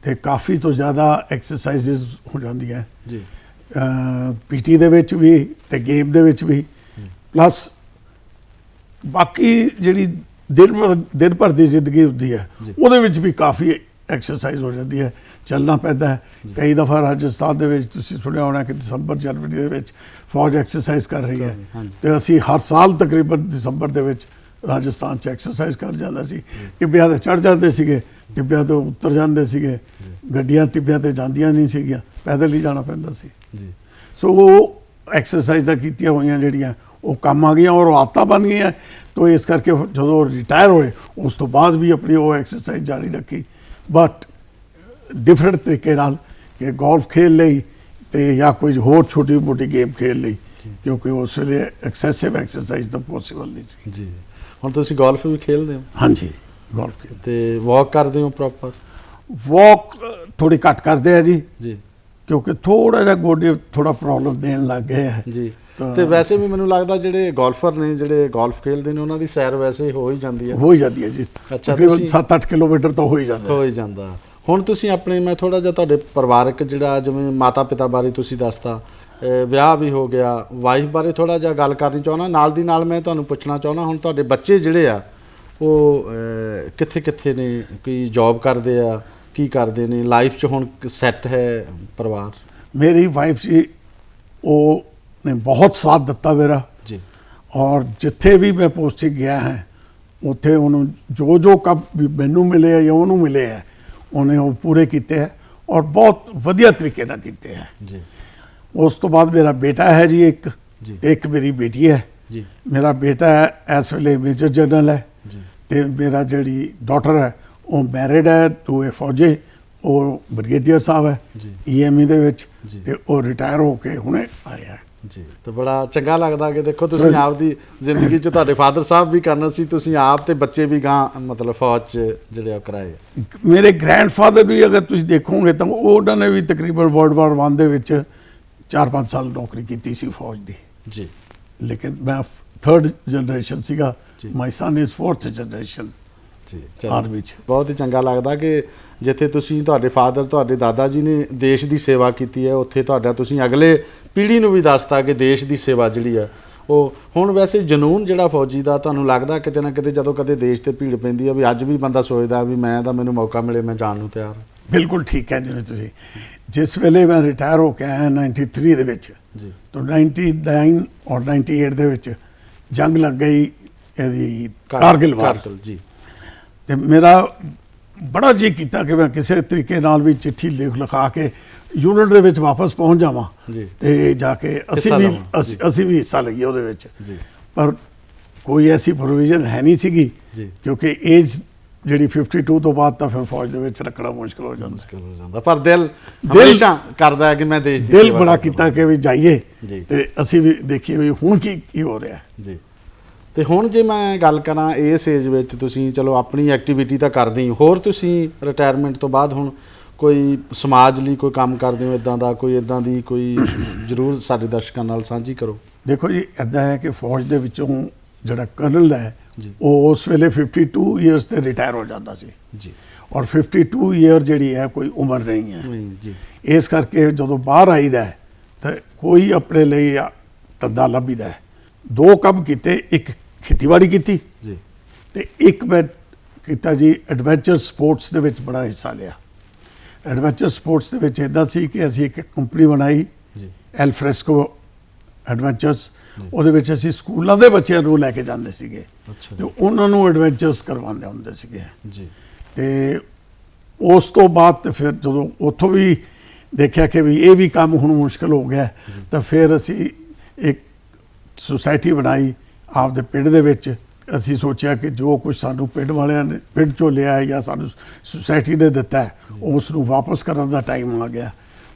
ਤੇ ਕਾਫੀ ਤੋਂ ਜ਼ਿਆਦਾ ਐਕਸਰਸਾਈਜ਼ਸ ਹੋ ਜਾਂਦੀਆਂ ਜੀ। ਪੀਟੀ ਦੇ ਵਿੱਚ ਵੀ ਤੇ ਗੇਮ ਦੇ ਵਿੱਚ ਵੀ। ਪਲੱਸ ਬਾਕੀ ਜਿਹੜੀ ਦਿਨ ਭਰ ਦਿਨ ਭਰ ਦੀ ਜ਼ਿੰਦਗੀ ਹੁੰਦੀ ਹੈ। ਉਹਦੇ ਵਿੱਚ ਵੀ ਕਾਫੀ ਐਕਸਰਸਾਈਜ਼ ਹੋ ਜਾਂਦੀ ਹੈ। ਚੱਲਣਾ ਪੈਂਦਾ ਹੈ। ਕਈ ਦਫਾ ਰਾਜਸਥਾਨ ਦੇ ਵਿੱਚ ਤੁਸੀਂ ਸੁਣਿਆ ਹੋਣਾ ਕਿ ਦਸੰਬਰ ਜਨਵਰੀ ਦੇ ਵਿੱਚ ਫੌਜ ਐਕਸਰਸਾਈਜ਼ ਕਰ ਰਹੀ ਹੈ। ਤੇ ਅਸੀਂ ਹਰ ਸਾਲ ਤਕਰੀਬਨ ਦਸੰਬਰ ਦੇ ਵਿੱਚ ਰਾਜਸਥਾਨ ਚ ਐਕਸਰਸਾਈਜ਼ ਕਰ ਜਾਂਦਾ ਸੀ। ਟਿੱਬਿਆਂ ਤੇ ਚੜ ਜਾਂਦੇ ਸੀਗੇ ਟਿੱਬਿਆਂ ਤੋਂ ਉੱਤਰ ਜਾਂਦੇ ਸੀਗੇ। ਗੱਡੀਆਂ ਟਿੱਬਿਆਂ ਤੇ ਜਾਂਦੀਆਂ ਨਹੀਂ ਸੀਗੀਆਂ ਪੈਦਲ ਹੀ ਜਾਣਾ ਪੈਂਦਾ ਸੀ। ਜੀ। ਸੋ ਉਹ ਐਕਸਰਸਾਈਜ਼ਾਂ ਕੀਤੀਆਂ ਹੋਈਆਂ ਜਿਹੜੀਆਂ ਉਹ ਕੰਮ ਆ ਗਈਆਂ ਔਰ ਆਦਤਾਂ ਬਣ ਗਈਆਂ। ਤੋ ਇਸ ਕਰਕੇ ਜਦੋਂ ਰਿਟਾਇਰ ਹੋਏ ਉਸ ਤੋਂ ਬਾਅਦ ਵੀ ਆਪਣੀ ਉਹ ਐਕਸਰਸਾਈਜ਼ ਜਾਰੀ ਰੱਖੀ। ਬਟ ਡਿਫਰੈਂਟ ਤਰੀਕੇ ਨਾਲ ਕਿ ਗੋਲਫ ਖੇਲ ਲਈ ਤੇ ਜਾਂ ਕੋਈ ਹੋਰ ਛੋਟੀ ਮੋਟੀ ਗੇਮ ਖੇਲ ਲਈ ਕਿਉਂਕਿ ਉਸ ਵੇਲੇ ਐਕਸੈਸਿਵ ਐਕਸਰਸਾਈਜ਼ ਤਾਂ ਪੋਸੀਬਲ ਨਹੀਂ ਸੀ। ਜੀ। ਹੁਣ ਤੁਸੀਂ ਗੋਲਫ ਵੀ ਖੇਲਦੇ ਹੋ? ਹਾਂਜੀ ਗੋਲਫ ਤੇ ਵਾਕ ਕਰਦੇ ਹੋ ਪ੍ਰੋਪਰ ਵਾਕ ਥੋੜੀ ਘੱਟ ਕਰਦੇ ਆ ਜੀ। ਜੀ। ਕਿਉਂਕਿ ਥੋੜਾ ਜਿਹਾ ਗੋਡੇ ਥੋੜਾ ਪ੍ਰੋਬਲਮ ਦੇਣ ਲੱਗ ਗਏ ਹੈ ਜੀ। ਤਾਂ- ਵੈਸੇ ਵੀ ਮੈਨੂੰ ਲੱਗਦਾ ਜਿਹੜੇ ਗੋਲਫਰ ਨੇ ਜਿਹੜੇ ਗੋਲਫ ਖੇਲਦੇ ਨੇ ਉਹਨਾਂ ਦੀ ਸੈਰ ਵੈਸੇ ਹੀ ਹੋ ਜਾਂਦੀ ਹੈ। ਹੋ ਹੀ ਜਾਂਦੀ ਹੈ ਜੀ। ਅੱਛਾ, ਤਕਰੀਬਨ ਤੁਸੀਂ- 7-8 ਕਿਲੋਮੀਟਰ ਤਾਂ ਹੋ ਹੀ ਜਾਂਦਾ। ਹੈ। ਹੋ ਜਾਂਦਾ। ਹੁਣ ਤੁਸੀਂ ਆਪਣੇ ਮੈਂ ਥੋੜਾ ਜਿਹਾ ਤੁਹਾਡੇ ਪਰਿਵਾਰਕ ਜਿਹੜਾ ਜਿਵੇਂ ਮਾਤਾ ਪਿਤਾ ਬਾਰੇ ਤੁਸੀਂ ਦੱਸਤਾ ਵਿਆਹ ਵੀ ਹੋ ਗਿਆ। ਵਾਈਫ ਬਾਰੇ ਥੋੜਾ ਜਿਹਾ ਗੱਲ ਕਰਨੀ ਚਾਹੁੰਦਾ। ਨਾਲ ਦੀ ਨਾਲ ਮੈਂ ਤੁਹਾਨੂੰ ਪੁੱਛਣਾ ਚਾਹੁੰਦਾ ਹੁਣ ਤੁਹਾਡੇ ਬੱਚੇ ਜਿਹੜੇ ਆ ਉਹ ਕਿੱਥੇ ਕਿੱਥੇ ਨੇ? ਕੋਈ ਜੌਬ ਕਰਦੇ ਆ ਕੀ ਕਰਦੇ ਨੇ? ਲਾਈਫ 'ਚ ਹੁਣ ਸੈੱਟ ਹੈ ਪਰਿਵਾਰ? ਮੇਰੀ ਵਾਈਫ ਜੀ ਉਹ ਨੇ ਬਹੁਤ ਸਾਥ ਦਿੱਤਾ ਮੇਰਾ। ਜੀ। ਔਰ ਜਿੱਥੇ ਵੀ ਮੈਂ ਪੋਸਟਿੰਗ ਗਿਆ ਹੈ ਉੱਥੇ ਉਹਨੂੰ ਜੋ ਜੋ ਵੀ ਮੈਨੂੰ ਮਿਲੇ ਆ ਜਾਂ ਉਹਨੂੰ ਮਿਲੇ ਆ ਉਹਨੇ ਉਹ ਪੂਰੇ ਕੀਤੇ ਹੈ ਔਰ ਬਹੁਤ ਵਧੀਆ ਤਰੀਕੇ ਨਾਲ ਕੀਤੇ ਹੈ। ਜੀ। ਉਸ ਤੋਂ ਬਾਅਦ ਮੇਰਾ ਬੇਟਾ ਹੈ ਜੀ ਇੱਕ। ਜੀ। ਇੱਕ ਮੇਰੀ ਬੇਟੀ ਹੈ। ਜੀ। ਮੇਰਾ ਬੇਟਾ ਇਸ ਵੇਲੇ ਮੇਜਰ ਜਨਰਲ ਹੈ। ਜੀ। ਤੇ ਮੇਰਾ ਜਿਹੜੀ ਡਾਟਰ ਹੈ ਉਹ ਮੈਰਿਡ ਹੈ ਟੂ ਅ ਫੌਜੀ ਉਹ ਬ੍ਰਿਗੇਡੀਅਰ ਸਾਹਿਬ ਹੈ ਜੀ। ਈਐਮਈ ਦੇ ਵਿੱਚ। ਤੇ ਉਹ ਰਿਟਾਇਰ ਹੋ ਕੇ ਹੁਣੇ ਆਇਆ ਹੈ। ਜੀ। ਤੇ ਬੜਾ ਚੰਗਾ ਲੱਗਦਾ ਕਿ ਦੇਖੋ ਤੁਸੀਂ ਆਪ ਦੀ ਜ਼ਿੰਦਗੀ 'ਚ ਤੁਹਾਡੇ ਫਾਦਰ ਸਾਹਿਬ ਵੀ ਕਰਨਾ ਸੀ ਤੁਸੀਂ ਆਪ ਤੇ ਬੱਚੇ ਵੀ ਗਾਂ ਮਤਲਬ ਫੌਜ 'ਚ ਜਿਹੜੇ ਉਹ ਕਰਾਏ। ਮੇਰੇ ਗ੍ਰੈਂਡਫਾਦਰ ਵੀ ਅਗਰ ਤੁਸੀਂ ਦੇਖੋਗੇ ਤਾਂ ਉਹ ਉਹਨਾਂ ਨੇ ਵੀ ਤਕਰੀਬਨ ਵਰਲਡ ਵਾਰ 1 ਦੇ ਵਿੱਚ 4-5 ਸਾਲ ਨੌਕਰੀ ਕੀਤੀ ਸੀ ਫੌਜ ਦੀ। ਜੀ। ਲੇਕਿਨ ਮੈਂ ਥਰਡ ਜਨਰੇਸ਼ਨ ਸੀਗਾ। My son is fourth generation ਜੀ ਆਰਮੀ ਚ। ਬਹੁਤ ਹੀ ਚੰਗਾ ਲੱਗਦਾ ਕਿ ਜਿੱਥੇ ਤੁਸੀਂ ਤੁਹਾਡੇ ਫਾਦਰ ਤੁਹਾਡੇ ਦਾਦਾ ਜੀ ਨੇ ਦੇਸ਼ ਦੀ ਸੇਵਾ ਕੀਤੀ ਹੈ ਉੱਥੇ ਤੁਹਾਡਾ ਤੁਸੀਂ ਅਗਲੇ ਪੀੜ੍ਹੀ ਨੂੰ ਵੀ ਦੱਸਤਾ ਕਿ ਦੇਸ਼ ਦੀ ਸੇਵਾ ਜਿਹੜੀ ਹੈ ਉਹ ਹੁਣ ਵੈਸੇ ਜਨੂਨ ਜਿਹੜਾ ਫੌਜੀ ਦਾ ਤੁਹਾਨੂੰ ਲੱਗਦਾ ਕਿਤੇ ਨਾ ਕਿਤੇ ਜਦੋਂ ਕਦੇ ਦੇਸ਼ ਤੇ ਭੀੜ ਪੈਂਦੀ ਹੈ ਵੀ ਅੱਜ ਵੀ ਬੰਦਾ ਸੋਚਦਾ ਵੀ ਮੈਂ ਤਾਂ ਮੈਨੂੰ ਮੌਕਾ ਮਿਲੇ ਮੈਂ ਜਾਣ ਨੂੰ ਤਿਆਰ ਹਾਂ। ਬਿਲਕੁਲ ਠੀਕ ਕਹਿੰਦੇ ਹੋ ਤੁਸੀਂ। ਜਿਸ ਵੇਲੇ ਮੈਂ ਰਿਟਾਇਰ ਹੋ ਕੇ ਆਇਆ 93 ਦੇ ਵਿੱਚ ਜੀ। ਤਾਂ 99 ਔਰ 98 ਦੇ ਵਿੱਚ ਜੰਗ ਲੱਗ ਗਈ ਇਹਦੀ ਕਾਰਗਿਲ ਵਾਰ। ਜੀ। ਤੇ ਮੇਰਾ ਬੜਾ ਜੀ ਕੀਤਾ ਕਿ ਮੈਂ ਕਿਸੇ ਤਰੀਕੇ ਨਾਲ ਵੀ ਚਿੱਠੀ ਲਿਖ ਲਿਖਾ ਕੇ ਯੂਨਿਟ ਦੇ ਵਿੱਚ ਵਾਪਸ ਪਹੁੰਚ ਜਾਵਾਂ। ਤੇ ਜਾ ਕੇ ਅਸੀਂ ਵੀ ਅਸੀਂ- ਵੀ ਹਿੱਸਾ ਲਈਏ ਉਹਦੇ ਵਿੱਚ। ਪਰ ਕੋਈ ਐਸੀ ਪ੍ਰੋਵੀਜ਼ਨ ਹੈ ਨਹੀਂ ਸੀਗੀ। ਕਿਉਂਕਿ ਏਜ ਜਿਹੜੀ 52 ਤੋਂ ਬਾਅਦ ਤਾਂ ਫਿਰ ਫੌਜ ਦੇ ਵਿੱਚ ਰੱਖਣਾ ਮੁਸ਼ਕਲ ਹੋ ਜਾਂਦਾ ਮੁਸ਼ਕਿਲ ਹੋ ਜਾਂਦਾ ਪਰ ਦਿਲ ਹਮੇਸ਼ਾ ਕਰਦਾ ਹੈ ਕਿ ਮੈਂ ਦੇਸ਼ ਦੀ ਦਿਲ ਬੜਾ। ਕੀਤਾ ਕਿ ਵੀ ਜਾਈਏ। ਤੇ ਅਸੀਂ ਵੀ ਦੇਖੀਏ ਵੀ ਹੁਣ ਕੀ ਕੀ ਹੋ ਰਿਹਾ। ਜੀ ਤੇ ਹੁਣ ਜੇ ਮੈਂ ਗੱਲ ਕਰਾਂ ਇਸ ਏਜ ਵਿੱਚ ਤੁਸੀਂ ਚਲੋ ਆਪਣੀ ਐਕਟੀਵਿਟੀ ਤਾਂ ਕਰਦੇ ਹੀ। ਹੋਰ ਤੁਸੀਂ ਰਿਟਾਇਰਮੈਂਟ ਤੋਂ ਬਾਅਦ ਹੁਣ ਕੋਈ ਸਮਾਜ ਲਈ ਕੋਈ ਕੰਮ ਕਰਦੇ ਹੋ ਇਦਾਂ ਦਾ ਕੋਈ ਇਦਾਂ ਦੀ ਕੋਈ ਜਰੂਰ ਸਾਡੇ ਦਰਸ਼ਕਾਂ ਨਾਲ ਸਾਂਝੀ ਕਰੋ ਦੇਖੋ ਜੀ ਐਦਾਂ ਹੈ ਕਿ ਫੌਜ ਦੇ ਵਿੱਚੋਂ ਜਿਹੜਾ ਕਰਨਲ ਹੈ। ਉਹ ਉਸ ਵੇਲੇ 52 ਇਅਰਸ ਤੇ ਰਿਟਾਇਰ ਹੋ ਜਾਂਦਾ ਸੀ। ਜੀ। ਔਰ 52 ਇਅਰ ਜਿਹੜੀ ਹੈ ਕੋਈ ਉਮਰ ਨਹੀਂ ਹੈ। ਜੀ। ਇਸ ਕਰਕੇ ਜਦੋਂ ਬਾਹਰ ਆਈਦਾ ਹੈ ਤਾਂ ਕੋਈ ਆਪਣੇ ਲਈ ਧੰਦਾ ਲੱਭੀਦਾ ਹੈ। ਦੋ ਕੰਮ ਕੀਤੇ ਇੱਕ ਖੇਤੀਬਾੜੀ ਕੀਤੀ ਜੀ। ਤੇ ਇੱਕ ਮੈਂ ਕੀਤਾ ਜੀ ਐਡਵੈਂਚਰ ਸਪੋਰਟਸ ਦੇ ਵਿੱਚ ਬੜਾ ਹਿੱਸਾ ਲਿਆ। ਐਡਵੈਂਚਰ ਸਪੋਰਟਸ ਦੇ ਵਿੱਚ ਇਦਾਂ ਸੀ ਕਿ ਅਸੀਂ ਇੱਕ ਕੰਪਨੀ ਬਣਾਈ ਜੀ। ਐਲ ਫ੍ਰੈਸਕੋ ਐਡਵੈਂਚਰਸ ਉਹਦੇ ਵਿੱਚ ਅਸੀਂ ਸਕੂਲਾਂ ਦੇ ਬੱਚਿਆਂ ਨੂੰ ਲੈ ਕੇ ਜਾਂਦੇ ਸੀਗੇ। ਤੇ ਉਹਨਾਂ ਨੂੰ ਐਡਵੈਂਚਰਸ ਕਰਵਾਉਂਦੇ ਹੁੰਦੇ ਸੀਗੇ। ਜੀ। ਤੇ ਉਸ ਤੋਂ ਬਾਅਦ ਤੇ ਫਿਰ ਜਦੋਂ ਉੱਥੋਂ ਵੀ ਦੇਖਿਆ ਕਿ ਵੀ ਇਹ ਵੀ ਕੰਮ ਹੁਣ ਮੁਸ਼ਕਲ ਹੋ ਗਿਆ ਤਾਂ ਫਿਰ ਅਸੀਂ ਇੱਕ ਸੁਸਾਇਟੀ ਬਣਾਈ ਆਪਦੇ ਪਿੰਡ ਦੇ ਵਿੱਚ। ਅਸੀਂ ਸੋਚਿਆ ਕਿ ਜੋ ਕੁਝ ਸਾਨੂੰ ਪਿੰਡ ਵਾਲਿਆਂ ਨੇ ਪਿੰਡ ਚੋਂ ਲਿਆ ਹੈ ਜਾਂ ਸਾਨੂੰ ਸੁਸਾਇਟੀ ਨੇ ਦਿੱਤਾ ਹੈ ਉਸ ਨੂੰ ਵਾਪਸ ਕਰਨ ਦਾ ਟਾਈਮ ਆ ਗਿਆ।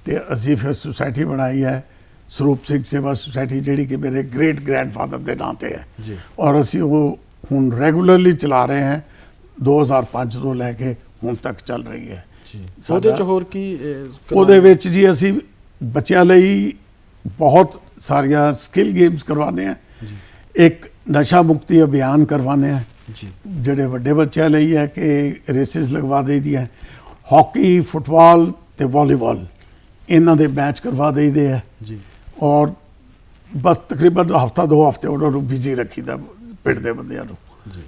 ਤੇ ਅਸੀਂ ਫਿਰ ਸੁਸਾਇਟੀ ਬਣਾਈ ਹੈ। ਸਰੂਪ ਸਿੰਘ ਸੇਵਾ ਸੁਸਾਇਟੀ ਜਿਹੜੀ ਕਿ ਮੇਰੇ ਗ੍ਰੇਟ ਗ੍ਰੈਂਡਫਾਦਰ ਦੇ ਨਾਂ ਤੇ ਹੈ। ਜੀ। ਔਰ ਅਸੀਂ ਉਹ ਹੁਣ ਰੈਗੂਲਰਲੀ ਚਲਾ ਰਹੇ ਹਾਂ। 2005 ਤੋਂ ਲੈ ਕੇ ਹੁਣ ਤੱਕ ਚੱਲ ਰਹੀ ਹੈ। ਜੀ। ਉਹਦੇ ਚ ਹੋਰ ਕੀ ਉਹਦੇ ਵਿੱਚ ਜੀ ਅਸੀਂ ਬੱਚਿਆਂ ਲਈ ਬਹੁਤ ਸਾਰੀਆਂ ਸਕਿੱਲ ਗੇਮਸ ਕਰਵਾਉਂਦੇ ਆ ਇੱਕ ਨਸ਼ਾ ਮੁਕਤੀ ਅਭਿਆਨ ਕਰਵਾਉਂਦੇ ਆ ਜਿਹੜੇ ਵੱਡੇ ਬੱਚਿਆਂ ਲਈ ਹੈ ਕਿ ਰੇਸਿਸ ਲਗਵਾ ਦੇਈਦੀ ਹੈ। ਹਾਕੀ ਫੁੱਟਬਾਲ ਤੇ ਵਾਲੀਬਾਲ ਇਹਨਾਂ ਦੇ ਮੈਚ ਕਰਵਾ ਦੇਈਦੇ ਆ ਜੀ। ਔਰ ਬਸ ਤਕਰੀਬਨ ਹਫਤਾ ਦੋ ਹਫ਼ਤੇ ਉਹਨਾਂ ਨੂੰ ਬਿਜ਼ੀ ਰੱਖੀਦਾ ਪਿੰਡ ਦੇ ਬੰਦਿਆਂ ਨੂੰ।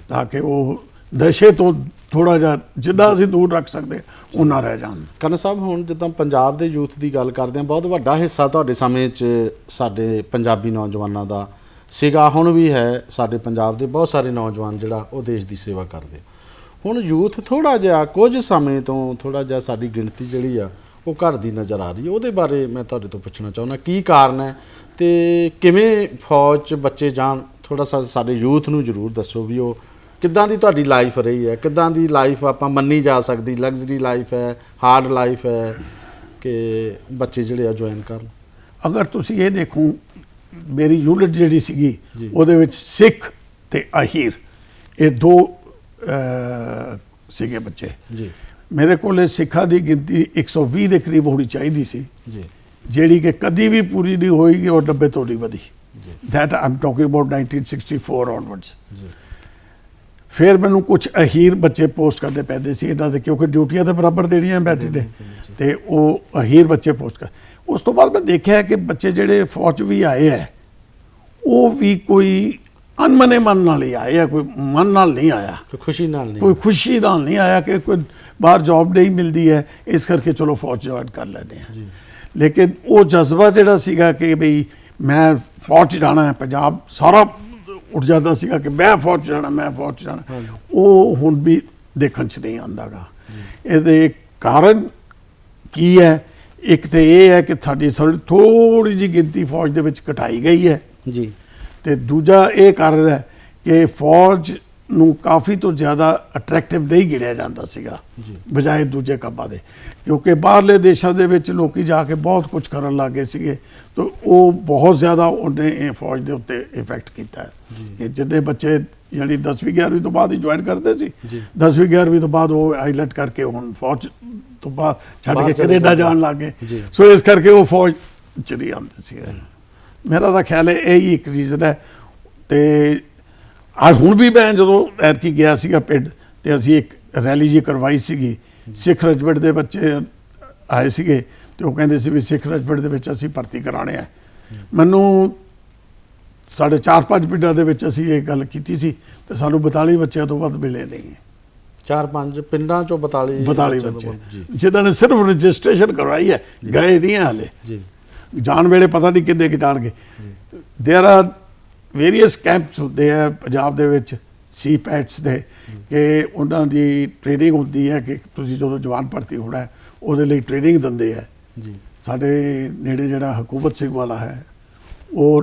ਤਾਂ ਕਿ ਉਹ ਨਸ਼ੇ ਤੋਂ ਥੋੜਾ ਜਿਹਾ ਜਿੰਨਾ ਅਸੀਂ ਦੂਰ ਰੱਖ ਸਕਦੇ ਉਹਨਾਂ ਰਹਿ ਜਾਣ ਕਰਨ ਸਾਹਿਬ ਹੁਣ ਜਿੱਦਾਂ ਪੰਜਾਬ ਦੇ ਯੂਥ ਦੀ ਗੱਲ ਕਰਦੇ ਆ ਬਹੁਤ ਵੱਡਾ ਹਿੱਸਾ ਤੁਹਾਡੇ ਸਮੇਂ 'ਚ ਸਾਡੇ ਪੰਜਾਬੀ ਨੌਜਵਾਨਾਂ ਦਾ ਸੀਗਾ ਹੁਣ ਵੀ ਹੈ ਸਾਡੇ ਪੰਜਾਬ ਦੇ ਬਹੁਤ ਸਾਰੇ ਨੌਜਵਾਨ ਜਿਹੜਾ ਉਹ ਦੇਸ਼ ਦੀ ਸੇਵਾ ਕਰਦੇ ਹੁਣ ਯੂਥ ਥੋੜਾ ਜਿਹਾ ਕੁਝ ਸਮੇਂ ਤੋਂ ਥੋੜਾ ਜਿਹਾ ਸਾਡੀ ਗਿਣਤੀ ਜਿਹੜੀ ਆ ਉਹ ਘਟਦੀ ਨਜ਼ਰ ਆ ਰਹੀ ਹੈ। ਉਹਦੇ ਬਾਰੇ ਮੈਂ ਤੁਹਾਡੇ ਤੋਂ ਪੁੱਛਣਾ ਚਾਹੁੰਦਾ ਕੀ ਕਾਰਨ ਹੈ ਤੇ ਕਿਵੇਂ ਫੌਜ 'ਚ ਬੱਚੇ ਜਾਣ? ਥੋੜਾ ਸਾ ਸਾਡੇ ਯੂਥ ਨੂੰ ਜ਼ਰੂਰ ਦੱਸੋ ਵੀ ਉਹ ਕਿੱਦਾਂ ਦੀ ਤੁਹਾਡੀ ਲਾਈਫ ਰਹੀ ਹੈ ਕਿੱਦਾਂ ਦੀ ਲਾਈਫ ਆਪਾਂ ਮੰਨੀ ਜਾ ਸਕਦੀ? ਲਗਜ਼ਰੀ ਲਾਈਫ ਹੈ ਹਾਰਡ ਲਾਈਫ ਹੈ ਕਿ ਬੱਚੇ ਜਿਹੜੇ ਆ ਜੁਆਇਨ ਕਰਨ ਅਗਰ ਤੁਸੀਂ ਇਹ ਦੇਖੋ ਮੇਰੀ ਯੂਨਿਟ ਜਿਹੜੀ ਸੀਗੀ। ਉਹਦੇ ਵਿੱਚ ਸਿੱਖ ਤੇ ਅਹੀਰ ਇਹ ਦੋ ਸੀਗੇ ਬੱਚੇ। ਜੀ। ਮੇਰੇ ਕੋਲੇ ਸਿੱਖਾਂ ਦੀ ਗਿਣਤੀ 120 ਦੇ ਕਰੀਬ ਹੋਣੀ ਚਾਹੀਦੀ ਸੀ। ਜੀ। ਜਿਹੜੀ ਕਿ ਕਦੀ ਵੀ ਪੂਰੀ ਨਹੀਂ ਹੋਏਗੀ ਔਰ 90 ਤੋਂ ਨਹੀਂ ਵਧੀ। that i'm talking about 1964 onwards ਜੀ। ਫਿਰ ਮੈਨੂੰ ਕੁਝ ਅਹੀਰ ਬੱਚੇ ਪੋਸਟ ਕਰਨੇ ਪੈਂਦੇ ਸੀ ਇਹਨਾਂ ਦੇ ਕਿਉਂਕਿ ਡਿਊਟੀਆਂ ਤਾਂ ਬਰਾਬਰ ਦੇਣੀਆਂ ਬੈਠੇ ਨੇ। ਤੇ ਉਹ ਅਹੀਰ ਬੱਚੇ ਪੋਸਟ ਕਰ ਉਸ ਤੋਂ ਬਾਅਦ ਮੈਂ ਦੇਖਿਆ ਕਿ ਬੱਚੇ ਜਿਹੜੇ ਫੌਜ ਵੀ ਆਏ ਹੈ ਉਹ ਵੀ ਕੋਈ ਅਨਮਨੇ ਮਨ ਨਾਲ ਹੀ ਆਏ ਆ ਕੋਈ ਮਨ ਨਾਲ ਨਹੀਂ ਆਇਆ। ਕੋਈ ਖੁਸ਼ੀ ਨਾਲ ਨਹੀਂ ਕੋਈ ਖੁਸ਼ੀ ਨਾਲ ਨਹੀਂ ਆਇਆ ਕਿ ਕੋਈ ਬਾਹਰ ਜੌਬ ਨਹੀਂ ਮਿਲਦੀ ਹੈ ਇਸ ਕਰਕੇ ਚਲੋ ਫੌਜ ਜੁਆਇਨ ਕਰ ਲੈਂਦੇ ਆ ਜੀ। ਲੇਕਿਨ ਉਹ ਜਜ਼ਬਾ ਜਿਹੜਾ ਸੀਗਾ ਕਿ ਬਈ ਮੈਂ ਫੌਜ ਜਾਣਾ ਹੈ ਪੰਜਾਬ ਸਾਰਾ ਉੱਠ ਜਾਂਦਾ ਸੀਗਾ ਕਿ ਮੈਂ ਫੌਜ ਜਾਣਾ ਮੈਂ ਫੌਜ ਜਾਣਾ। ਉਹ ਹੁਣ ਵੀ ਦੇਖਣ 'ਚ ਨਹੀਂ ਆਉਂਦਾਗਾ ਇਹਦੇ ਕਾਰਨ ਕੀ ਹੈ? ਇੱਕ ਤੇ ਇਹ ਹੈ ਕਿ ਸਾਡੀ ਥੋੜੀ ਜਿਹੀ ਗਿਣਤੀ ਫੌਜ ਦੇ ਵਿੱਚ ਘਟਾਈ ਗਈ ਹੈ। ਜੀ। ਤੇ ਦੂਜਾ ਇਹ ਕਾਰਨ ਹੈ ਕਿ ਫੌਜ ਨੂੰ ਕਾਫੀ ਤੋਂ ਜ਼ਿਆਦਾ ਅਟਰੈਕਟਿਵ ਨਹੀਂ ਗਿਣਿਆ ਜਾਂਦਾ ਸੀਗਾ ਜੀ। ਬਜਾਏ ਦੂਜੇ ਕੰਮਾਂ ਦੇ ਕਿਉਂਕਿ ਬਾਹਰਲੇ ਦੇਸ਼ਾਂ ਦੇ ਵਿੱਚ ਲੋਕੀ ਜਾ ਕੇ ਬਹੁਤ ਕੁਝ ਕਰਨ ਲੱਗੇ ਸੀਗੇ ਤੇ ਉਹ ਬਹੁਤ ਜ਼ਿਆਦਾ ਉਹਨੇ ਇਹ ਫੌਜ ਦੇ ਉੱਤੇ ਇਫੈਕਟ ਕੀਤਾ ਕਿ ਜਿੰਨੇ ਬੱਚੇ ਜਿਹੜੀ 10ਵੀਂ 11ਵੀਂ ਤੋਂ ਬਾਅਦ ਹੀ ਜੁਆਇਨ ਕਰਦੇ ਸੀ ਜੀ। 10ਵੀਂ 11ਵੀਂ ਤੋਂ ਬਾਅਦ ਉਹ ਆਈਲੈਟ ਕਰਕੇ ਹੁਣ ਫੌਜ ਤੋਂ ਬਾਅਦ ਛੱਡ ਕੇ ਚਲੇ ਕੈਨੇਡਾ। ਜਾਣ ਲੱਗ। ਸੋ ਇਸ ਕਰਕੇ ਉਹ ਫੌਜ ਚ ਨਹੀਂ ਆਉਂਦੇ ਸੀ ਮੇਰਾ ਤਾਂ ਖਿਆਲ ਹੈ ਇਹ ਹੀ ਇੱਕ ਰੀਜ਼ਨ ਹੈ ਤੇ ਆ ਹੁਣ ਵੀ ਮੈਂ ਜਦੋਂ ਐਤਕੀ ਗਿਆ ਸੀਗਾ ਪਿੰਡ ਤੇ ਅਸੀਂ ਇੱਕ ਰੈਲੀ ਜੀ ਕਰਵਾਈ ਸੀਗੀ ਸਿੱਖ ਰਜਬੜ ਦੇ ਬੱਚੇ ਆਏ ਸੀਗੇ ਤੇ ਉਹ ਕਹਿੰਦੇ ਸੀ ਵੀ ਸਿੱਖ ਰਜਬੜ ਦੇ ਵਿੱਚ ਅਸੀਂ ਭਰਤੀ ਕਰਾਣੇ ਆ। ਮੈਨੂੰ ਸਾਡੇ ਚਾਰ ਪੰਜ ਪਿੰਡਾਂ ਦੇ ਵਿੱਚ ਅਸੀਂ ਇਹ ਗੱਲ ਕੀਤੀ ਸੀ ਤੇ ਸਾਨੂੰ 42 ਬੱਚਿਆਂ ਤੋਂ ਵੱਧ ਮਿਲੇ ਨਹੀਂ ਚਾਰ ਪੰਜ ਪਿੰਡਾਂ ਚੋਂ 42 42 ਬੱਚਿਆਂ ਤੋਂ ਬੱਚੇ। ਜਿਨ੍ਹਾਂ ਨੇ ਸਿਰਫ ਰਜਿਸਟ੍ਰੇਸ਼ਨ ਕਰਵਾਈ ਹੈ ਗਏ ਨਹੀਂ ਹਾਲੇ। ਜੀ। ਜਾਣ ਵੇਲੇ ਪਤਾ ਨਹੀਂ ਕਿੰਨੇ ਕਿ ਜਾਣਗੇ देयर ਆਰ ਵੇਰੀਅਸ ਕੈਂਪਸ ਹੁੰਦੇ ਆ ਪੰਜਾਬ ਦੇ ਵਿੱਚ ਸੀ ਪੈਟਸ ਦੇ ਕਿ ਉਹਨਾਂ ਦੀ ਟ੍ਰੇਨਿੰਗ ਹੁੰਦੀ ਹੈ ਕਿ ਤੁਸੀਂ ਜਦੋਂ ਜਵਾਨ ਭਰਤੀ ਹੋਣਾ ਹੈ ਉਹਦੇ ਲਈ ਟ੍ਰੇਨਿੰਗ ਦਿੰਦੇ ਆ ਜੀ ਸਾਡੇ ਨੇੜੇ ਜਿਹੜਾ ਹਕੂਮਤ ਸਿੰਘ ਵਾਲਾ ਹੈ ਉਹ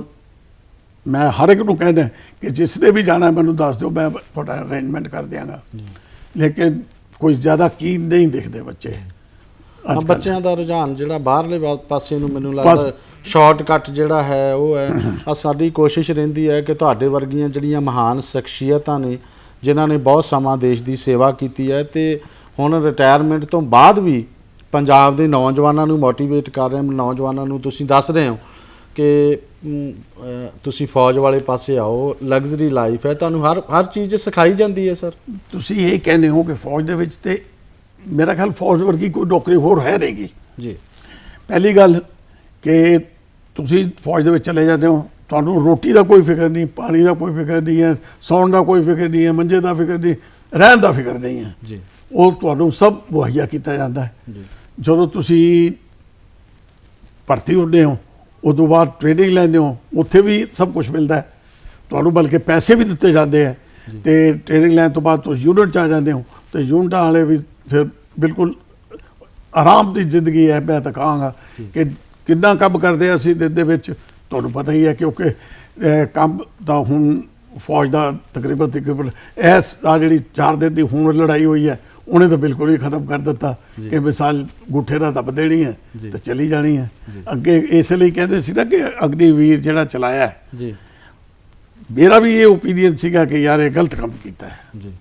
ਮੈਂ ਹਰ ਇੱਕ ਨੂੰ ਕਹਿੰਦਾ ਕਿ ਜਿਸ ਨੇ ਵੀ ਜਾਣਾ ਮੈਨੂੰ ਦੱਸ ਦਿਓ ਮੈਂ ਤੁਹਾਡਾ ਅਰੇਂਜਮੈਂਟ ਕਰ ਦਿਆਂਗਾ ਲੇਕਿਨ ਕੋਈ ਜ਼ਿਆਦਾ ਕੀਨ ਨਹੀਂ ਦਿਖਦੇ ਬੱਚੇ ਅੱਜ। ਬੱਚਿਆਂ ਦਾ ਰੁਝਾਨ ਜਿਹੜਾ ਬਾਹਰਲੇ ਵਾ- ਪਾਸੇ ਨੂੰ ਮੈਨੂੰ ਲੱਗਦਾ ਸ਼ਾਰਟਕਟ ਜਿਹੜਾ ਹੈ ਉਹ ਹੈ। ਆ ਸਾਡੀ ਕੋਸ਼ਿਸ਼ ਰਹਿੰਦੀ ਹੈ ਕਿ ਤੁਹਾਡੇ ਵਰਗੀਆਂ ਜਿਹੜੀਆਂ ਮਹਾਨ ਸ਼ਖਸੀਅਤਾਂ ਨੇ ਜਿਨ੍ਹਾਂ ਨੇ ਬਹੁਤ ਸਮਾਂ ਦੇਸ਼ ਦੀ ਸੇਵਾ ਕੀਤੀ ਹੈ ਤੇ ਹੁਣ ਰਿਟਾਇਰਮੈਂਟ ਤੋਂ ਬਾਅਦ ਵੀ ਪੰਜਾਬ ਦੇ ਨੌਜਵਾਨਾਂ ਨੂੰ ਮੋਟੀਵੇਟ ਕਰ ਰਹੇ ਹੋ ਨੌਜਵਾਨਾਂ ਨੂੰ ਤੁਸੀਂ ਦੱਸ ਰਹੇ ਹੋ ਕਿ ਮ, ਤੁਸੀਂ ਫੌਜ ਵਾਲੇ ਪਾਸੇ ਆਓ ਲਗਜ਼ਰੀ ਲਾਈਫ ਹੈ। ਤੁਹਾਨੂੰ ਹਰ ਹਰ ਚੀਜ਼ ਸਿਖਾਈ ਜਾਂਦੀ ਹੈ ਸਰ। ਤੁਸੀਂ ਇਹ ਕਹਿੰਦੇ ਹੋ ਕਿ ਫੌਜ ਦੇ ਵਿੱਚ ਤੇ ਮੇਰਾ ਖਿਆਲ ਫੌਜ ਵਰਗੀ ਕੋਈ ਨੌਕਰੀ ਹੋਰ ਹੈ ਨਹੀਂਗੀ ਜੀ। ਪਹਿਲੀ ਗੱਲ ਕਿ ਤੁਸੀਂ ਫੌਜ ਦੇ ਵਿੱਚ ਚਲੇ ਜਾਂਦੇ ਹੋ ਤੁਹਾਨੂੰ ਰੋਟੀ ਦਾ ਕੋਈ ਫਿਕਰ ਨਹੀਂ ਪਾਣੀ ਦਾ ਕੋਈ ਫਿਕਰ ਨਹੀਂ ਹੈ ਸੌਣ ਦਾ ਕੋਈ ਫਿਕਰ ਨਹੀਂ ਹੈ ਮੰਜੇ ਦਾ ਫਿਕਰ ਨਹੀਂ ਰਹਿਣ ਦਾ ਫਿਕਰ ਨਹੀਂ ਹੈ। ਜੀ। ਉਹ ਤੁਹਾਨੂੰ ਸਭ ਮੁਹੱਈਆ ਕੀਤਾ ਜਾਂਦਾ ਹੈ। ਜੀ। ਜਦੋਂ ਤੁਸੀਂ ਭਰਤੀ ਹੁੰਦੇ ਹੋ ਉਦੋਂ ਬਾਅਦ ਟ੍ਰੇਨਿੰਗ ਲੈਂਦੇ ਹੋ ਉੱਥੇ ਵੀ ਸਭ ਕੁਝ ਮਿਲਦਾ ਹੈ। ਤੁਹਾਨੂੰ ਬਲਕਿ ਪੈਸੇ ਵੀ ਦਿੱਤੇ ਜਾਂਦੇ ਆ ਤੇ ਟ੍ਰੇਨਿੰਗ ਲੈਣ ਤੋਂ ਬਾਅਦ ਤੁਸੀਂ ਯੂਨਿਟ ਚ ਆ ਜਾਂਦੇ ਹੋ ਤੇ ਯੂਨਿਟਾਂ ਵਾਲੇ ਵੀ ਫਿਰ ਬਿਲਕੁਲ ਆਰਾਮ ਦੀ ਜ਼ਿੰਦਗੀ ਹੈ ਮੈਂ ਤਾਂ ਕਹਾਂਗਾ ਕਿ ਕਿੰਨਾ ਕੰਮ ਕਰਦੇ ਆ ਅਸੀਂ ਦਿਨ ਦੇ ਵਿੱਚ ਤੁਹਾਨੂੰ ਪਤਾ ਹੀ ਹੈ ਕਿਉਂਕਿ ਕੰਮ ਤਾਂ ਹੁਣ ਫੌਜ ਦਾ ਤਕਰੀਬਨ ਤਕਰੀਬਨ ਇਸ ਆ ਜਿਹੜੀ 4 ਦਿਨ ਦੀ ਹੁਣ ਲੜਾਈ ਹੋਈ ਹੈ ਉਹਨੇ ਤਾਂ ਬਿਲਕੁਲ ਹੀ ਖਤਮ ਕਰ ਦਿੱਤਾ ਕਿ ਮਿਸਾਲ ਗੁੱਠੇ ਨਾਲ ਦੱਬ ਦੇਣੀ ਹੈ। ਤੇ ਚਲੀ ਜਾਣੀ ਹੈ। ਅੱਗੇ ਇਸ ਲਈ ਕਹਿੰਦੇ ਸੀ ਨਾ ਕਿ ਅਗਨੀਵੀਰ ਜਿਹੜਾ ਚਲਾਇਆ ਜੀ। ਮੇਰਾ ਵੀ ਇਹ ਓਪੀਨੀਅਨ ਸੀਗਾ ਕਿ ਯਾਰ ਇਹ ਗਲਤ ਕੰਮ ਕੀਤਾ ਹੈ। ਜੀ।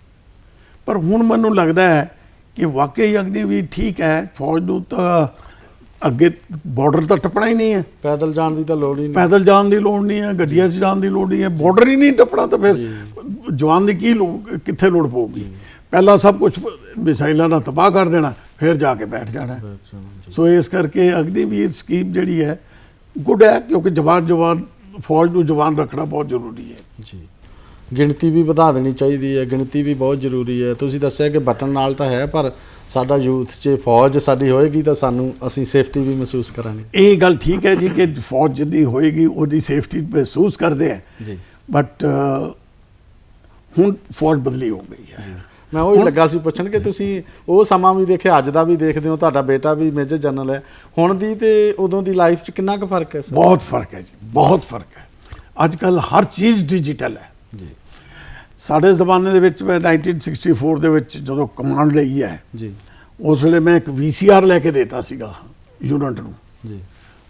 ਪਰ ਹੁਣ ਮੈਨੂੰ ਲੱਗਦਾ ਹੈ ਕਿ ਵਾਕਈ ਅਗਨੀਵੀਰ ਠੀਕ ਹੈ ਫੌਜ ਨੂੰ ਤਾਂ ਅੱਗੇ ਬਾਰਡਰ ਤਾਂ ਟੱਪਣਾ ਹੀ ਨਹੀਂ ਹੈ। ਪੈਦਲ ਜਾਣ ਦੀ ਤਾਂ ਲੋੜ ਹੀ ਨਹੀਂ। ਪੈਦਲ ਜਾਣ ਦੀ ਲੋੜ ਨਹੀਂ ਹੈ ਗੱਡੀਆਂ 'ਚ ਜਾਣ ਦੀ ਲੋੜ ਨਹੀਂ ਹੈ ਬਾਰਡਰ ਹੀ ਨਹੀਂ ਟੱਪਣਾ ਤਾਂ ਫਿਰ ਜਵਾਨ ਦੀ ਕੀ ਕਿੱਥੇ ਲੋੜ ਪਊਗੀ? ਪਹਿਲਾਂ ਸਭ ਕੁਝ ਮਿਸਾਈਲਾਂ ਨਾਲ ਤਬਾਹ ਕਰ ਦੇਣਾ ਫਿਰ ਜਾ ਕੇ ਬੈਠ ਜਾਣਾ। ਸੋ ਇਸ ਕਰਕੇ ਅਗਨੀਵੀਰ ਸਕੀਮ ਜਿਹੜੀ ਹੈ ਗੁੱਡ ਹੈ ਕਿਉਂਕਿ ਜਵਾਨ ਜਵਾਨ ਫੌਜ ਨੂੰ ਜਵਾਨ ਰੱਖਣਾ ਬਹੁਤ ਜ਼ਰੂਰੀ ਹੈ। ਜੀ। ਗਿਣਤੀ ਵੀ ਵਧਾ ਦੇਣੀ ਚਾਹੀਦੀ ਹੈ ਗਿਣਤੀ ਵੀ ਬਹੁਤ ਜ਼ਰੂਰੀ ਹੈ। ਤੁਸੀਂ ਦੱਸਿਆ ਕਿ ਬਟਨ ਨਾਲ ਤਾਂ ਹੈ ਪਰ ਸਾਡਾ ਯੂਥ 'ਚ ਫੌਜ ਸਾਡੀ ਹੋਏਗੀ ਤਾਂ ਸਾਨੂੰ ਅਸੀਂ ਸੇਫਟੀ ਵੀ ਮਹਿਸੂਸ ਕਰਾਂਗੇ। ਇਹ ਗੱਲ ਠੀਕ ਹੈ ਜੀ ਕਿ ਫੌਜ ਜਿੰਨੀ ਹੋਏਗੀ ਉਹਦੀ ਸੇਫਟੀ ਮਹਿਸੂਸ ਕਰਦੇ ਹੈ। ਜੀ। ਬਟ ਹੁਣ ਫੌਜ ਬਦਲੀ ਹੋ ਗਈ ਹੈ। ਮੈਂ ਉਹ ਹੀ ਲੱਗਾ ਸੀ ਪੁੱਛਣ ਕਿ ਤੁਸੀਂ ਉਹ ਸਮਾਂ ਵੀ ਦੇਖਿਆ ਅੱਜ ਦਾ ਵੀ ਦੇਖਦੇ ਹੋ ਤੁਹਾਡਾ ਬੇਟਾ ਵੀ ਮੇਜਰ ਜਨਰਲ ਹੈ। ਹੁਣ ਦੀ ਤੇ ਉਦੋਂ ਦੀ ਲਾਈਫ 'ਚ ਕਿੰਨਾ ਕੁ ਫ਼ਰਕ ਹੈ ਬਹੁਤ ਫ਼ਰਕ ਹੈ ਜੀ ਬਹੁਤ ਫ਼ਰਕ ਹੈ। ਅੱਜ ਕੱਲ ਹਰ ਚੀਜ਼ ਡਿਜੀਟਲ ਹੈ। ਜੀ। ਸਾਡੇ ਜ਼ਮਾਨੇ ਦੇ ਵਿੱਚ ਮੈਂ 1964 ਦੇ ਵਿੱਚ ਜਦੋਂ ਕਮਾਂਡ ਲਈ ਹੈ ਜੀ। ਉਸ ਵੇਲੇ ਮੈਂ ਇੱਕ VCR ਲੈ ਕੇ ਦੇਤਾ ਸੀਗਾ ਯੂਨਿਟ ਨੂੰ। ਜੀ।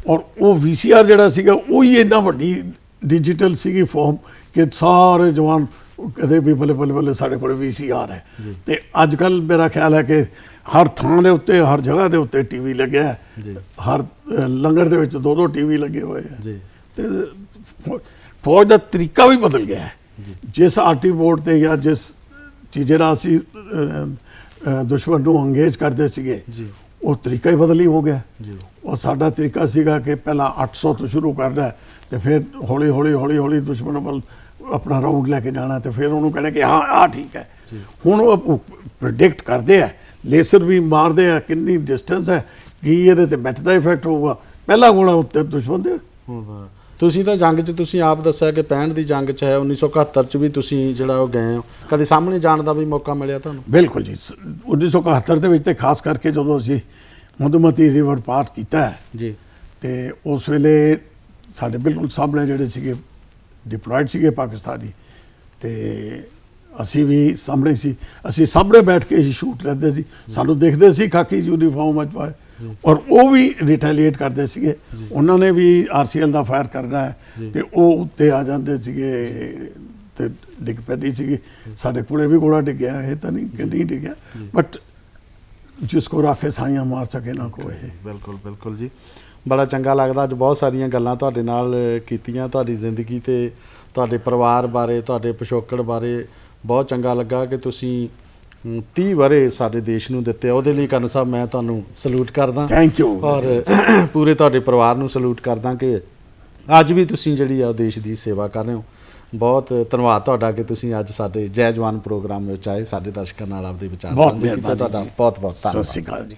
ਔਰ ਉਹ VCR ਜਿਹੜਾ ਸੀਗਾ ਉਹ ਹੀ ਇੰਨਾ ਵੱਡੀ ਡਿਜੀਟਲ ਸੀਗੀ ਫਾਰਮ ਕਿ ਸਾਰੇ ਜਵਾਨ ਕਦੇ ਵੀ ਬੱਲੇ ਬੱਲੇ ਬੱਲੇ ਸਾਡੇ ਕੋਲ VCR ਹੈ। ਤੇ ਅੱਜ ਕੱਲ ਮੇਰਾ ਖਿਆਲ ਹੈ ਕਿ ਹਰ ਥਾਂ ਦੇ ਉੱਤੇ ਹਰ ਜਗ੍ਹਾ ਦੇ ਉੱਤੇ ਟੀਵੀ ਲੱਗਿਆ ਹੈ। ਹਰ ਲੰਗਰ ਦੇ ਵਿੱਚ ਦੋ ਦੋ ਟੀਵੀ ਲੱਗੇ ਹੋਏ ਆ ਜੀ। ਤੇ ਫੌਜ ਦਾ ਤਰੀਕਾ ਵੀ ਬਦਲ ਗਿਆ ਹੈ। ਜਿਸ ਆਰਟੀ ਬੋਰਡ ਤੇ ਜਾਂ ਜਿਸ ਚੀਜ਼ੇ ਨਾਲ ਅਸੀਂ ਦੁਸ਼ਮਣ ਨੂੰ ਅੰਗੇਜ ਕਰਦੇ ਸੀਗੇ ਜੀ। ਉਹ ਤਰੀਕਾ ਹੀ ਬਦਲੀ ਹੋ ਗਿਆ। ਜੀ। ਉਹ ਸਾਡਾ ਤਰੀਕਾ ਸੀਗਾ ਕਿ ਪਹਿਲਾਂ 800 ਤੋਂ ਸ਼ੁਰੂ ਕਰਨਾ ਤੇ ਫਿਰ ਹੌਲੀ ਹੌਲੀ ਹੌਲੀ ਹੌਲੀ ਦੁਸ਼ਮਣ ਵੱਲ ਆਪਣਾ ਰਾਉਂਡ ਲੈ ਕੇ ਜਾਣਾ ਤੇ ਫਿਰ ਉਹਨੂੰ ਕਹਿਣਾ ਕਿ ਹਾਂ ਆ ਠੀਕ ਹੈ। ਹੁਣ ਉਹ ਪ੍ਰੈਡਿਕਟ ਕਰਦੇ ਆ ਲੇਸਰ ਵੀ ਮਾਰਦੇ ਆ ਕਿੰਨੀ ਡਿਸਟੈਂਸ ਹੈ ਕੀ ਇਹਦੇ ਤੇ ਮੈਟ ਦਾ ਇਫੈਕਟ ਹੋਊਗਾ। ਪਹਿਲਾ ਗੋਲਾ ਉੱਤੇ ਦੁਸ਼ਮਣ ਦੇ। ਹੁਣ ਤੁਸੀਂ ਤਾਂ ਜੰਗ 'ਚ ਤੁਸੀਂ ਆਪ ਦੱਸਿਆ ਕਿ 65 ਦੀ ਜੰਗ 'ਚ ਹੈ 1971 'ਚ ਵੀ ਤੁਸੀਂ ਜਿਹੜਾ ਉਹ ਗਏ ਹੋ। ਕਦੇ ਸਾਹਮਣੇ ਜਾਣ ਦਾ ਵੀ ਮੌਕਾ ਮਿਲਿਆ ਤੁਹਾਨੂੰ? ਬਿਲਕੁਲ ਜੀ। ਸ- 1971 ਦੇ ਵਿੱਚ ਤੇ ਖਾਸ ਕਰਕੇ ਜਦੋਂ ਅਸੀਂ ਮਧੂਮਤੀ ਰਿਵਰ ਪਾਰ ਕੀਤਾ ਜੀ। ਤੇ ਉਸ ਵੇਲੇ ਸਾਡੇ ਬਿਲਕੁਲ ਸਾਹਮਣੇ ਜਿਹੜੇ ਸੀਗੇ ਡਿਪਲੋਇਡ ਸੀਗੇ ਪਾਕਿਸਤਾਨੀ ਤੇ ਅਸੀਂ ਵੀ ਸਾਹਮਣੇ ਸੀ। ਅਸੀਂ ਸਾਹਮਣੇ ਬੈਠ ਕੇ ਹੀ ਸ਼ੂਟ ਲੈਂਦੇ ਸੀ। ਸਾਨੂੰ ਦੇਖਦੇ ਸੀ ਖਾਕੀ ਯੂਨੀਫਾਰਮ ਵਿੱਚ ਔਰ ਉਹ ਵੀ ਰਿਟੈਲੀਏਟ ਕਰਦੇ ਸੀਗੇ। ਉਹਨਾਂ ਨੇ ਵੀ ਆਰਸੀਐਲ ਦਾ ਫਾਇਰ ਕਰਨਾ ਹੈ ਤੇ ਉਹ ਉੱਤੇ ਆ ਜਾਂਦੇ ਸੀਗੇ ਤੇ ਡਿੱਗ ਪੈਂਦੀ ਸੀਗੀ। ਸਾਡੇ ਕੋਲੇ ਵੀ ਗੋਲਾ ਡਿੱਗਿਆ ਇਹ ਤਾਂ ਨਹੀਂ ਕਿ ਨਹੀਂ ਡਿੱਗਿਆ। ਬਟ ਜਿਸ ਕੋ ਰਾਖੇ ਸਾਈਆਂ ਮਾਰ ਸਕੇ ਨਾ ਕੋਈ। ਬਿਲਕੁਲ ਬਿਲਕੁਲ ਜੀ। ਬੜਾ ਚੰਗਾ ਲੱਗਦਾ ਅੱਜ ਬਹੁਤ ਸਾਰੀਆਂ ਗੱਲਾਂ ਤੁਹਾਡੇ ਨਾਲ ਕੀਤੀਆਂ ਤੁਹਾਡੀ ਜ਼ਿੰਦਗੀ ਤੇ ਤੁਹਾਡੇ ਪਰਿਵਾਰ ਬਾਰੇ ਤੁਹਾਡੇ ਪਿਛੋਕੜ ਬਾਰੇ। ਬਹੁਤ ਚੰਗਾ ਲੱਗਾ ਕਿ ਤੁਸੀਂ 30 ਵਰੇ ਸਾਡੇ ਦੇਸ਼ ਨੂੰ ਦਿੱਤੇ ਆ। ਉਹਦੇ ਲਈ ਕਰਨ ਸਾਹਿਬ ਮੈਂ ਤੁਹਾਨੂੰ ਸਲੂਟ ਕਰਦਾ ਥੈਂਕ ਯੂ ਔਰ ਪੂਰੇ ਤੁਹਾਡੇ ਪਰਿਵਾਰ ਨੂੰ ਸਲੂਟ ਕਰਦਾ ਕਿ ਅੱਜ ਵੀ ਤੁਸੀਂ ਜਿਹੜੀ ਆ ਦੇਸ਼ ਦੀ ਸੇਵਾ ਕਰ ਰਹੇ ਹੋ ਬਹੁਤ ਧੰਨਵਾਦ ਤੁਹਾਡਾ ਕਿ ਤੁਸੀਂ ਅੱਜ ਸਾਡੇ ਜੈ ਜਵਾਨ ਪ੍ਰੋਗਰਾਮ ਵਿੱਚ ਆਏ ਸਾਡੇ ਦਰਸ਼ਕਾਂ ਨਾਲ ਆਪਦੇ ਵਿਚਾਰ ਸਾਂਝੇ ਕੀਤੇ। ਤੁਹਾਡਾ। ਬਹੁਤ ਬਹੁਤ ਸਤਿ ਧੰਨਵਾਦ ਸ਼੍ਰੀ ਅਕਾਲ ਜੀ